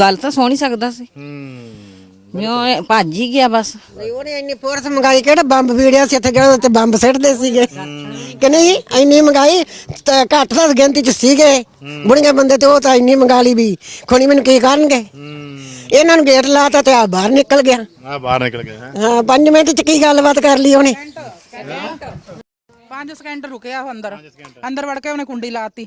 [SPEAKER 8] ਗੱਲ ਤਾਂ ਸੁਣ ਹੀ ਸਕਦਾ ਸੀ। ਵੀ ਉਹ ਭੱਜ ਹੀ ਗਿਆ ਬਸ।
[SPEAKER 6] ਬਈ ਉਹਨੇ ਇੰਨੀ ਫੋਰਸ ਮੰਗਾਈ ਕਿਹੜਾ ਬੰਬ ਵੀੜਿਆ ਸੀ ਇੱਥੇ ਜਿਹੜੇ ਉੱਤੇ ਬੰਬ ਸਿੱਟਦੇ ਸੀਗੇ? ਕਿ ਨਹੀਂ ਇੰਨੀ ਮੰਗਾਈ ਤਾਂ ਘੱਟ ਤਾਂ ਗਿਣਤੀ ਚ ਸੀਗੇ। ਬੁੜੀਆਂ ਬੰਦੇ ਤੇ ਉਹ ਤਾਂ ਇੰਨੀ ਮੰਗਾ ਲਈ ਵੀ ਖੋਣੀ ਮੈਨੂੰ ਕੀ ਕਰਨਗੇ? ਇਹਨਾਂ ਨੂੰ ਗੇਟ ਲਾਤਾ ਤੇ ਆ ਬਾਹਰ ਨਿਕਲ ਗਿਆ।
[SPEAKER 5] ਆ ਬਾਹਰ ਨਿਕਲ ਗਏ ਹੈ।
[SPEAKER 6] ਹਾਂ 5 ਮਿੰਟ ਚ ਕੀ ਗੱਲਬਾਤ ਕਰ ਲਈ ਉਹਨੇ?
[SPEAKER 2] 5 ਸਕਿੰਟ ਰੁਕਿਆ ਉਹ ਅੰਦਰ। ਅੰਦਰ ਵੜ ਕੇ ਉਹਨੇ ਕੁੰਡੀ ਲਾਤੀ।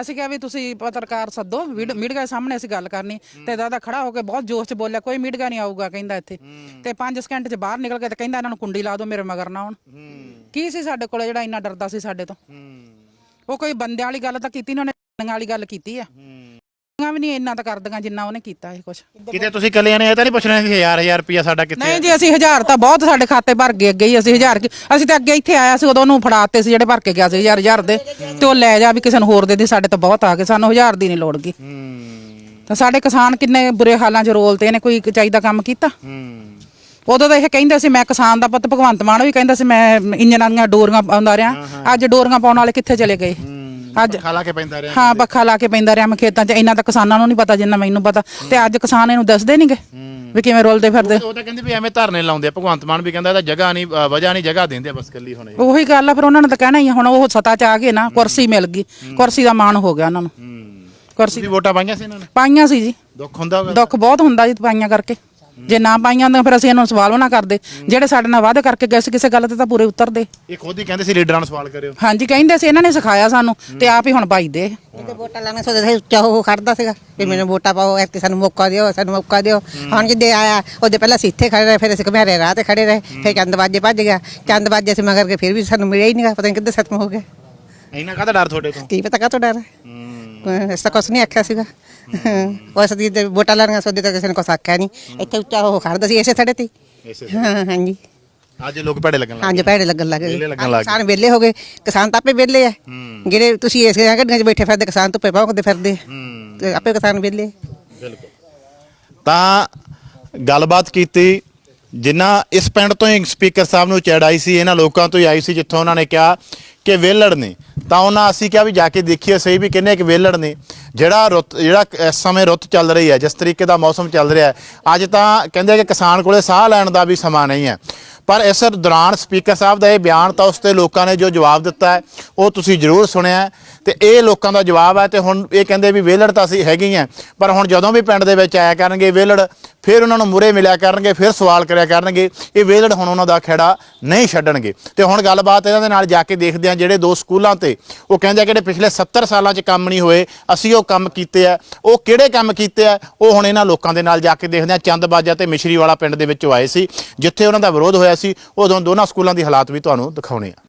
[SPEAKER 2] ਅਸੀਂ ਕਿਹਾ ਵੀ ਤੁਸੀਂ ਪੱਤਰਕਾਰ ਸੱਦੋ ਮੀਡੀਆ ਸਾਹਮਣੇ ਅਸੀਂ ਗੱਲ ਕਰਨੀ। ਤੇ ਦਾਦਾ ਖੜਾ ਹੋ ਕੇ ਬਹੁਤ ਜੋਸ਼ ਚ ਬੋਲਿਆ ਕੋਈ ਮੀਡੀਆ ਨਹੀਂ ਆਊਗਾ ਕਹਿੰਦਾ ਇੱਥੇ। ਤੇ 5 ਸਕਿੰਟ ਚ ਬਾਹਰ ਨਿਕਲ ਕੇ ਤੇ ਕਹਿੰਦਾ ਇਹਨਾਂ ਨੂੰ ਕੁੰਡੀ ਲਾ ਦਿਓ ਮੇਰੇ ਮਗਰ ਨਾ ਹੁਣ ਕੀ ਸੀ ਸਾਡੇ ਕੋਲੇ ਜਿਹੜਾ ਇੰਨਾ ਡਰਦਾ ਸੀ ਸਾਡੇ ਤੋਂ? ਉਹ ਕੋਈ ਬੰਦਿਆਂ ਵਾਲੀ ਗੱਲ ਤਾਂ ਕੀਤੀ ਨਾ ਉਹਨੇ ਵਾਲੀ ਗੱਲ ਕੀਤੀ ਆ। ਵੀ ਨਹੀਂ ਇੰਨਾ ਤਾਂ ਕਰਦੀਆਂ ਜਿੰਨਾ ਉਹਨੇ ਕੀਤਾ ਇਹ ਕੁਛ।
[SPEAKER 5] ਕਿਤੇ ਤੁਸੀਂ ਇਕੱਲਿਆਂ ਨੇ ਇਹ ਤਾਂ ਨਹੀਂ ਪੁੱਛਣਾ ਸੀ ਹਜ਼ਾਰ ਹਜ਼ਾਰ ਰੁਪਿਆ ਸਾਡਾ ਕਿੱਥੇ
[SPEAKER 2] ਨਹੀਂ ਜੀ ਅਸੀਂ ਹਜ਼ਾਰ ਤਾਂ ਬਹੁਤ ਸਾਡੇ ਖਾਤੇ ਭਰ ਗਏ ਅੱਗੇ ਹੀ ਅਸੀਂ ਹਜ਼ਾਰ ਕੀ- ਅਸੀਂ ਤਾਂ ਅੱਗੇ ਇੱਥੇ ਆਇਆ ਸੀ ਉਦੋਂ ਉਹਨੂੰ ਫੜਾਤੇ ਸੀ ਜਿਹੜੇ ਭਰ ਕੇ ਗਿਆ ਸੀ ਹਜ਼ਾਰ ਹਜ਼ਾਰ ਦੇ। ਤੇ ਉਹ ਲੈ ਜਾ ਵੀ ਕਿਸੇ ਨੂੰ ਹੋਰ ਦੇ ਦੇ ਸਾਡੇ ਤਾਂ ਬਹੁਤ ਆ ਗਏ ਸਾਨੂੰ ਹਜ਼ਾਰ ਦੀ ਨਹੀਂ ਲੋੜ ਗਈ ਤਾਂ ਸਾਡੇ ਕਿਸਾਨ ਕਿੰਨੇ ਬੁਰੇ ਹਾਲਾਂ 'ਚ ਰੋਲਤੇ ਨੇ ਕੋਈ ਚਾਹੀਦਾ ਕੰਮ ਕੀਤਾ। ਉਦੋਂ ਤਾਂ ਇਹ ਕਹਿੰਦੇ ਸੀ ਮੈਂ ਕਿਸਾਨ ਦਾ ਪੁੱਤ ਭਗਵੰਤ ਮਾਨ ਵੀ ਕਹਿੰਦਾ ਸੀ ਮੈਂ ਇੰਜਨਾਂ ਦੀਆਂ ਡੋਰੀਆਂ ਪਾਉਂਦਾ ਰਿਹਾ ਅੱਜ ਡੋਰੀਆਂ ਪਾਉਣ ਵਾਲੇ ਕਿੱਥੇ ਚਲੇ ਗਏ? ਅੱਜ
[SPEAKER 5] ਖਾ ਲਾ ਕੇ ਪੈਂਦਾ ਰਿਹਾ
[SPEAKER 2] ਹਾਂ ਪੱਖਾ ਲਾ ਕੇ ਪੈਂਦਾ ਰਿਹਾ ਮੈਂ ਖੇਤਾਂ 'ਚ। ਇੰਨਾ ਤਾਂ ਕਿਸਾਨਾਂ ਨੂੰ ਨਹੀਂ ਪਤਾ ਜਿੰਨਾ ਮੈਨੂੰ ਪਤਾ। ਤੇ ਅੱਜ ਕਿਸਾਨ ਇਹਨੂੰ ਦੱਸਦੇ ਨਹੀਂਗੇ ਵੀ ਕਿਵੇਂ ਰੋਲਦੇ ਫਿਰਦੇ।
[SPEAKER 5] ਉਹ ਤਾਂ ਕਹਿੰਦੇ ਵੀ ਐਵੇਂ ਧਰਨੇ ਲਾਉਂਦੇ ਆ। ਭਗਵੰਤ ਮਾਨ ਵੀ ਕਹਿੰਦਾ ਇਹਦਾ ਜਗ੍ਹਾ ਨਹੀਂ ਵਜ੍ਹਾ ਨਹੀਂ ਜਗ੍ਹਾ ਦਿੰਦੇ ਬਸ ਕੱਲੀ ਹੁਣ।
[SPEAKER 2] ਉਹੀ ਗੱਲ ਆ ਫਿਰ ਉਹਨਾਂ ਨੇ ਤਾਂ ਕਹਿਣਾ ਹੀ ਹੁਣ ਉਹ ਸਤਾ ਚ ਆ ਗਏ ਨਾ ਕੁਰਸੀ ਮਿਲ ਗਈ। ਕੁਰਸੀ ਦਾ ਮਾਣ ਹੋ ਗਿਆ ਉਹਨਾਂ ਨੂੰ। ਕੁਰਸੀ
[SPEAKER 5] ਤੁਸੀਂ ਵੋਟਾਂ ਪਾਈਆਂ ਸੀ ਇਹਨਾਂ ਨੇ?
[SPEAKER 2] ਪਾਈਆਂ ਸੀ ਜੀ।
[SPEAKER 5] ਦੁੱਖ ਹੁੰਦਾ
[SPEAKER 2] ਦੁੱਖ ਬਹੁਤ ਹੁੰਦਾ ਜੀ ਪਾਈਆਂ ਕਰਕੇ। ਜੇ ਨਾ ਪਾਈਆਂ ਹੁੰਦੀਆਂ ਫਿਰ ਅਸੀਂ ਇਹਨੂੰ ਸਵਾਲ ਵੀ ਨਾ ਕਰਦੇ। ਜਿਹੜੇ ਸਾਡੇ ਨਾਲ ਵਾਅਦੇ ਕਰਕੇ ਗਏ ਸੀ ਕਿਸੇ ਗੱਲ ਤੇ ਤਾਂ ਪੂਰੇ ਉਤਰਦੇ।
[SPEAKER 5] ਇਹ ਖੁਦ ਹੀ ਕਹਿੰਦੇ ਸੀ ਲੀਡਰਾਂ ਨੂੰ ਸਵਾਲ ਕਰਿਓ।
[SPEAKER 2] ਹਾਂਜੀ ਕਹਿੰਦੇ ਸੀ ਇਹਨਾਂ ਨੇ ਸਿਖਾਇਆ ਸਾਨੂੰ ਤੇ ਆਪ ਹੀ ਹੁਣ ਪਾਈਦੇ
[SPEAKER 6] ਜਿਹਦੇ ਵੋਟਾਂ ਲਾਣਾ ਸੋਚਦਾ ਸੀ ਉੱਚਾ ਹੋ ਖੜਦਾ ਸੀਗਾ ਵੀ ਮੈਨੂੰ ਵੋਟਾਂ ਪਾਓ ਐਤਕੀ ਸਾਨੂੰ ਮੌਕਾ ਦਿਓ ਸਾਨੂੰ ਮੌਕਾ ਦਿਓ। ਹੁਣ ਜਿੱਦੇ ਆਇਆ ਉਹਦੇ ਪਹਿਲਾਂ ਅਸੀਂ ਇੱਥੇ ਖੜੇ ਰਹੇ ਫਿਰ ਅਸੀਂ ਘਮਿਆਰੇ ਰਾਹ ਤੇ ਖੜੇ ਰਹੇ ਫਿਰ ਚੰਦਬਾਜੇ ਭੱਜ ਗਿਆ। ਚੰਦਬਾਜੇ ਅਸੀਂ ਮਗਰ ਕੇ ਫਿਰ ਵੀ ਸਾਨੂੰ ਮਿਲਿਆ ਹੀ ਨਹੀਂਗਾ ਪਤਾ ਨਹੀਂ ਕਿੱਧਰ ਖਤਮ ਹੋ ਗਿਆ।
[SPEAKER 5] ਇੰਨਾ ਕਾਹਦਾ ਡਰ ਤੁਹਾਡੇ ਤੋਂ?
[SPEAKER 6] ਕੀ ਪਤਾ ਕਾਹਤੋਂ ਡਰ ਹੈ। ਇਸ ਤਾਂ ਕੁਛ ਨਹੀਂ ਆਖਿਆ ਸੀਗਾ। ਉਸ ਦੀ ਤੇ ਵੋਟਾਂ ਲੈਣੀਆਂ ਸੋਦੇ ਤਾਂ ਕਿਸੇ ਨੇ ਕੁਛ ਆਖਿਆ ਨਹੀਂ। ਇੱਥੇ ਉੱਚਾ ਹੋ ਖੜਦਾ ਸੀ ਇਸੇ ਥੜੇ ਤੇ। ਹੀ।
[SPEAKER 5] ਇਸੇ
[SPEAKER 6] ਹਾਂ ਹਾਂਜੀ।
[SPEAKER 5] ਅੱਜ ਲੋਕ ਭੜੇ ਲੱਗਣ ਲੱਗ
[SPEAKER 6] ਹਾਂਜੀ ਭੈੜੇ ਲੱਗਣ ਲੱਗ
[SPEAKER 5] ਵਿਹਲੇ ਲੱਗਣ ਲੱਗ ਗਏ।
[SPEAKER 6] ਕਿਸਾਨ ਵਿਹਲੇ ਹੋ ਗਏ। ਕਿਸਾਨ ਤਾਂ ਆਪੇ ਵਿਹਲੇ ਆ। ਜਿਹੜੇ ਤੁਸੀਂ ਇਸ ਗੱਡੀਆਂ 'ਚ ਬੈਠੇ ਫਿਰਦੇ ਕਿਸਾਨ ਧੁੱਪੇ ਭੌਂਕਦੇ ਫਿਰਦੇ ਤੇ ਆਪੇ ਕਿਸਾਨ ਵਿਹਲੇ
[SPEAKER 5] ਤਾਂ ਗੱਲਬਾਤ ਕੀਤੀ ਜਿਨ੍ਹਾਂ ਇਸ ਪਿੰਡ ਤੋਂ ਹੀ ਸਪੀਕਰ ਸਾਹਿਬ ਨੂੰ ਚੜਾਈ ਸੀ ਇਹਨਾਂ ਲੋਕਾਂ ਤੋਂ ਹੀ ਆਈ ਸੀ ਜਿੱਥੋਂ ਉਹਨਾਂ ਨੇ ਕਿਹਾ ਕਿ ਵੇਲੜ ਨੇ। ਤਾਂ ਉਹਨਾਂ ਅਸੀਂ ਕਿਹਾ ਵੀ ਜਾ ਕੇ ਦੇਖੀਏ ਸਹੀ ਵੀ ਕਿੰਨੇ ਕੁ ਵੇਲੜ ਨੇ। ਜਿਹੜਾ ਰੁੱਤ, ਜਿਹੜਾ ਇਸ ਸਮੇਂ ਰੁੱਤ ਚੱਲ ਰਹੀ ਹੈ, ਜਿਸ ਤਰੀਕੇ ਦਾ ਮੌਸਮ ਚੱਲ ਰਿਹਾ ਹੈ, ਅੱਜ ਤਾਂ ਕਹਿੰਦੇ ਕਿ ਕਿਸਾਨ ਕੋਲੇ ਸਾਹ ਲੈਣ ਦਾ ਵੀ ਸਮਾਂ ਨਹੀਂ ਹੈ। ਪਰ ਇਸ ਦੌਰਾਨ ਸਪੀਕਰ ਸਾਹਿਬ ਦਾ ਇਹ ਬਿਆਨ ਤਾਂ ਉਸ ਤੇ ਲੋਕਾਂ ਨੇ ਜੋ ਜਵਾਬ ਦਿੱਤਾ ਹੈ, ਉਹ ਤੁਸੀਂ ਜ਼ਰੂਰ ਸੁਣਿਆ ਹੈ ਤੇ ਇਹ ਲੋਕਾਂ ਦਾ ਜਵਾਬ ਹੈ ਤੇ ਹੁਣ ਇਹ ਕਹਿੰਦੇ ਵੀ ਵੇਲੜ ਤਾਂ ਅਸੀਂ ਹੈਗੇ ਹੀ ਆ ਪਰ ਹੁਣ ਜਦੋਂ ਵੀ ਪਿੰਡ ਦੇ ਵਿੱਚ ਆਇਆ ਕਰਨਗੇ ਵੇਲੜ, ਫਿਰ ਉਹਨਾਂ ਨੂੰ ਮੁਰੇ ਮਿਲਿਆ ਕਰਨਗੇ, ਫਿਰ ਸਵਾਲ ਕਰਿਆ ਕਰਨਗੇ, ਇਹ ਵੇਲੜ ਹੁਣ ਉਹਨਾਂ ਦਾ ਖੇੜਾ ਨਹੀਂ ਛੱਡਣਗੇ। ਤੇ ਹੁਣ ਗੱਲਬਾਤ ਇਹਨਾਂ ਦੇ ਨਾਲ ਜਾ ਕੇ ਦੇਖਦੇ ਆ ਜਿਹੜੇ ਦੋ ਸਕੂਲਾਂ ਤੇ, ਉਹ ਕਹਿੰਦੇ ਆ ਕਿ ਪਿਛਲੇ 70 ਸਾਲਾਂ 'ਚ ਕੰਮ ਨਹੀਂ ਹੋਏ, ਅਸੀਂ ਉਹ ਕੰਮ ਕੀਤੇ ਆ, ਉਹ ਕਿਹੜੇ ਕੰਮ ਕੀਤੇ ਆ, ਉਹ ਹੁਣ ਇਹਨਾਂ ਲੋਕਾਂ ਦੇ ਨਾਲ ਜਾ ਕੇ ਦੇਖਦੇ ਆ ਚੰਦਬਾਜਾ ਤੇ ਮਿਸ਼ਰੀ ਵਾਲਾ ਪਿੰਡ ਦੇ ਵਿੱਚੋਂ ਆਏ ਸੀ, ਜਿੱਥੇ ਉਹਨਾਂ ਦਾ ਵਿਰੋਧ ਹੋਇਆ ਸੀ ਉਦੋਂ ਦੋਨਾਂ ਸਕੂਲਾਂ ਦੀ ਹਾਲਾਤ ਵੀ ਤੁਹਾਨੂੰ ਦਿਖਾਉਣੇ ਆ।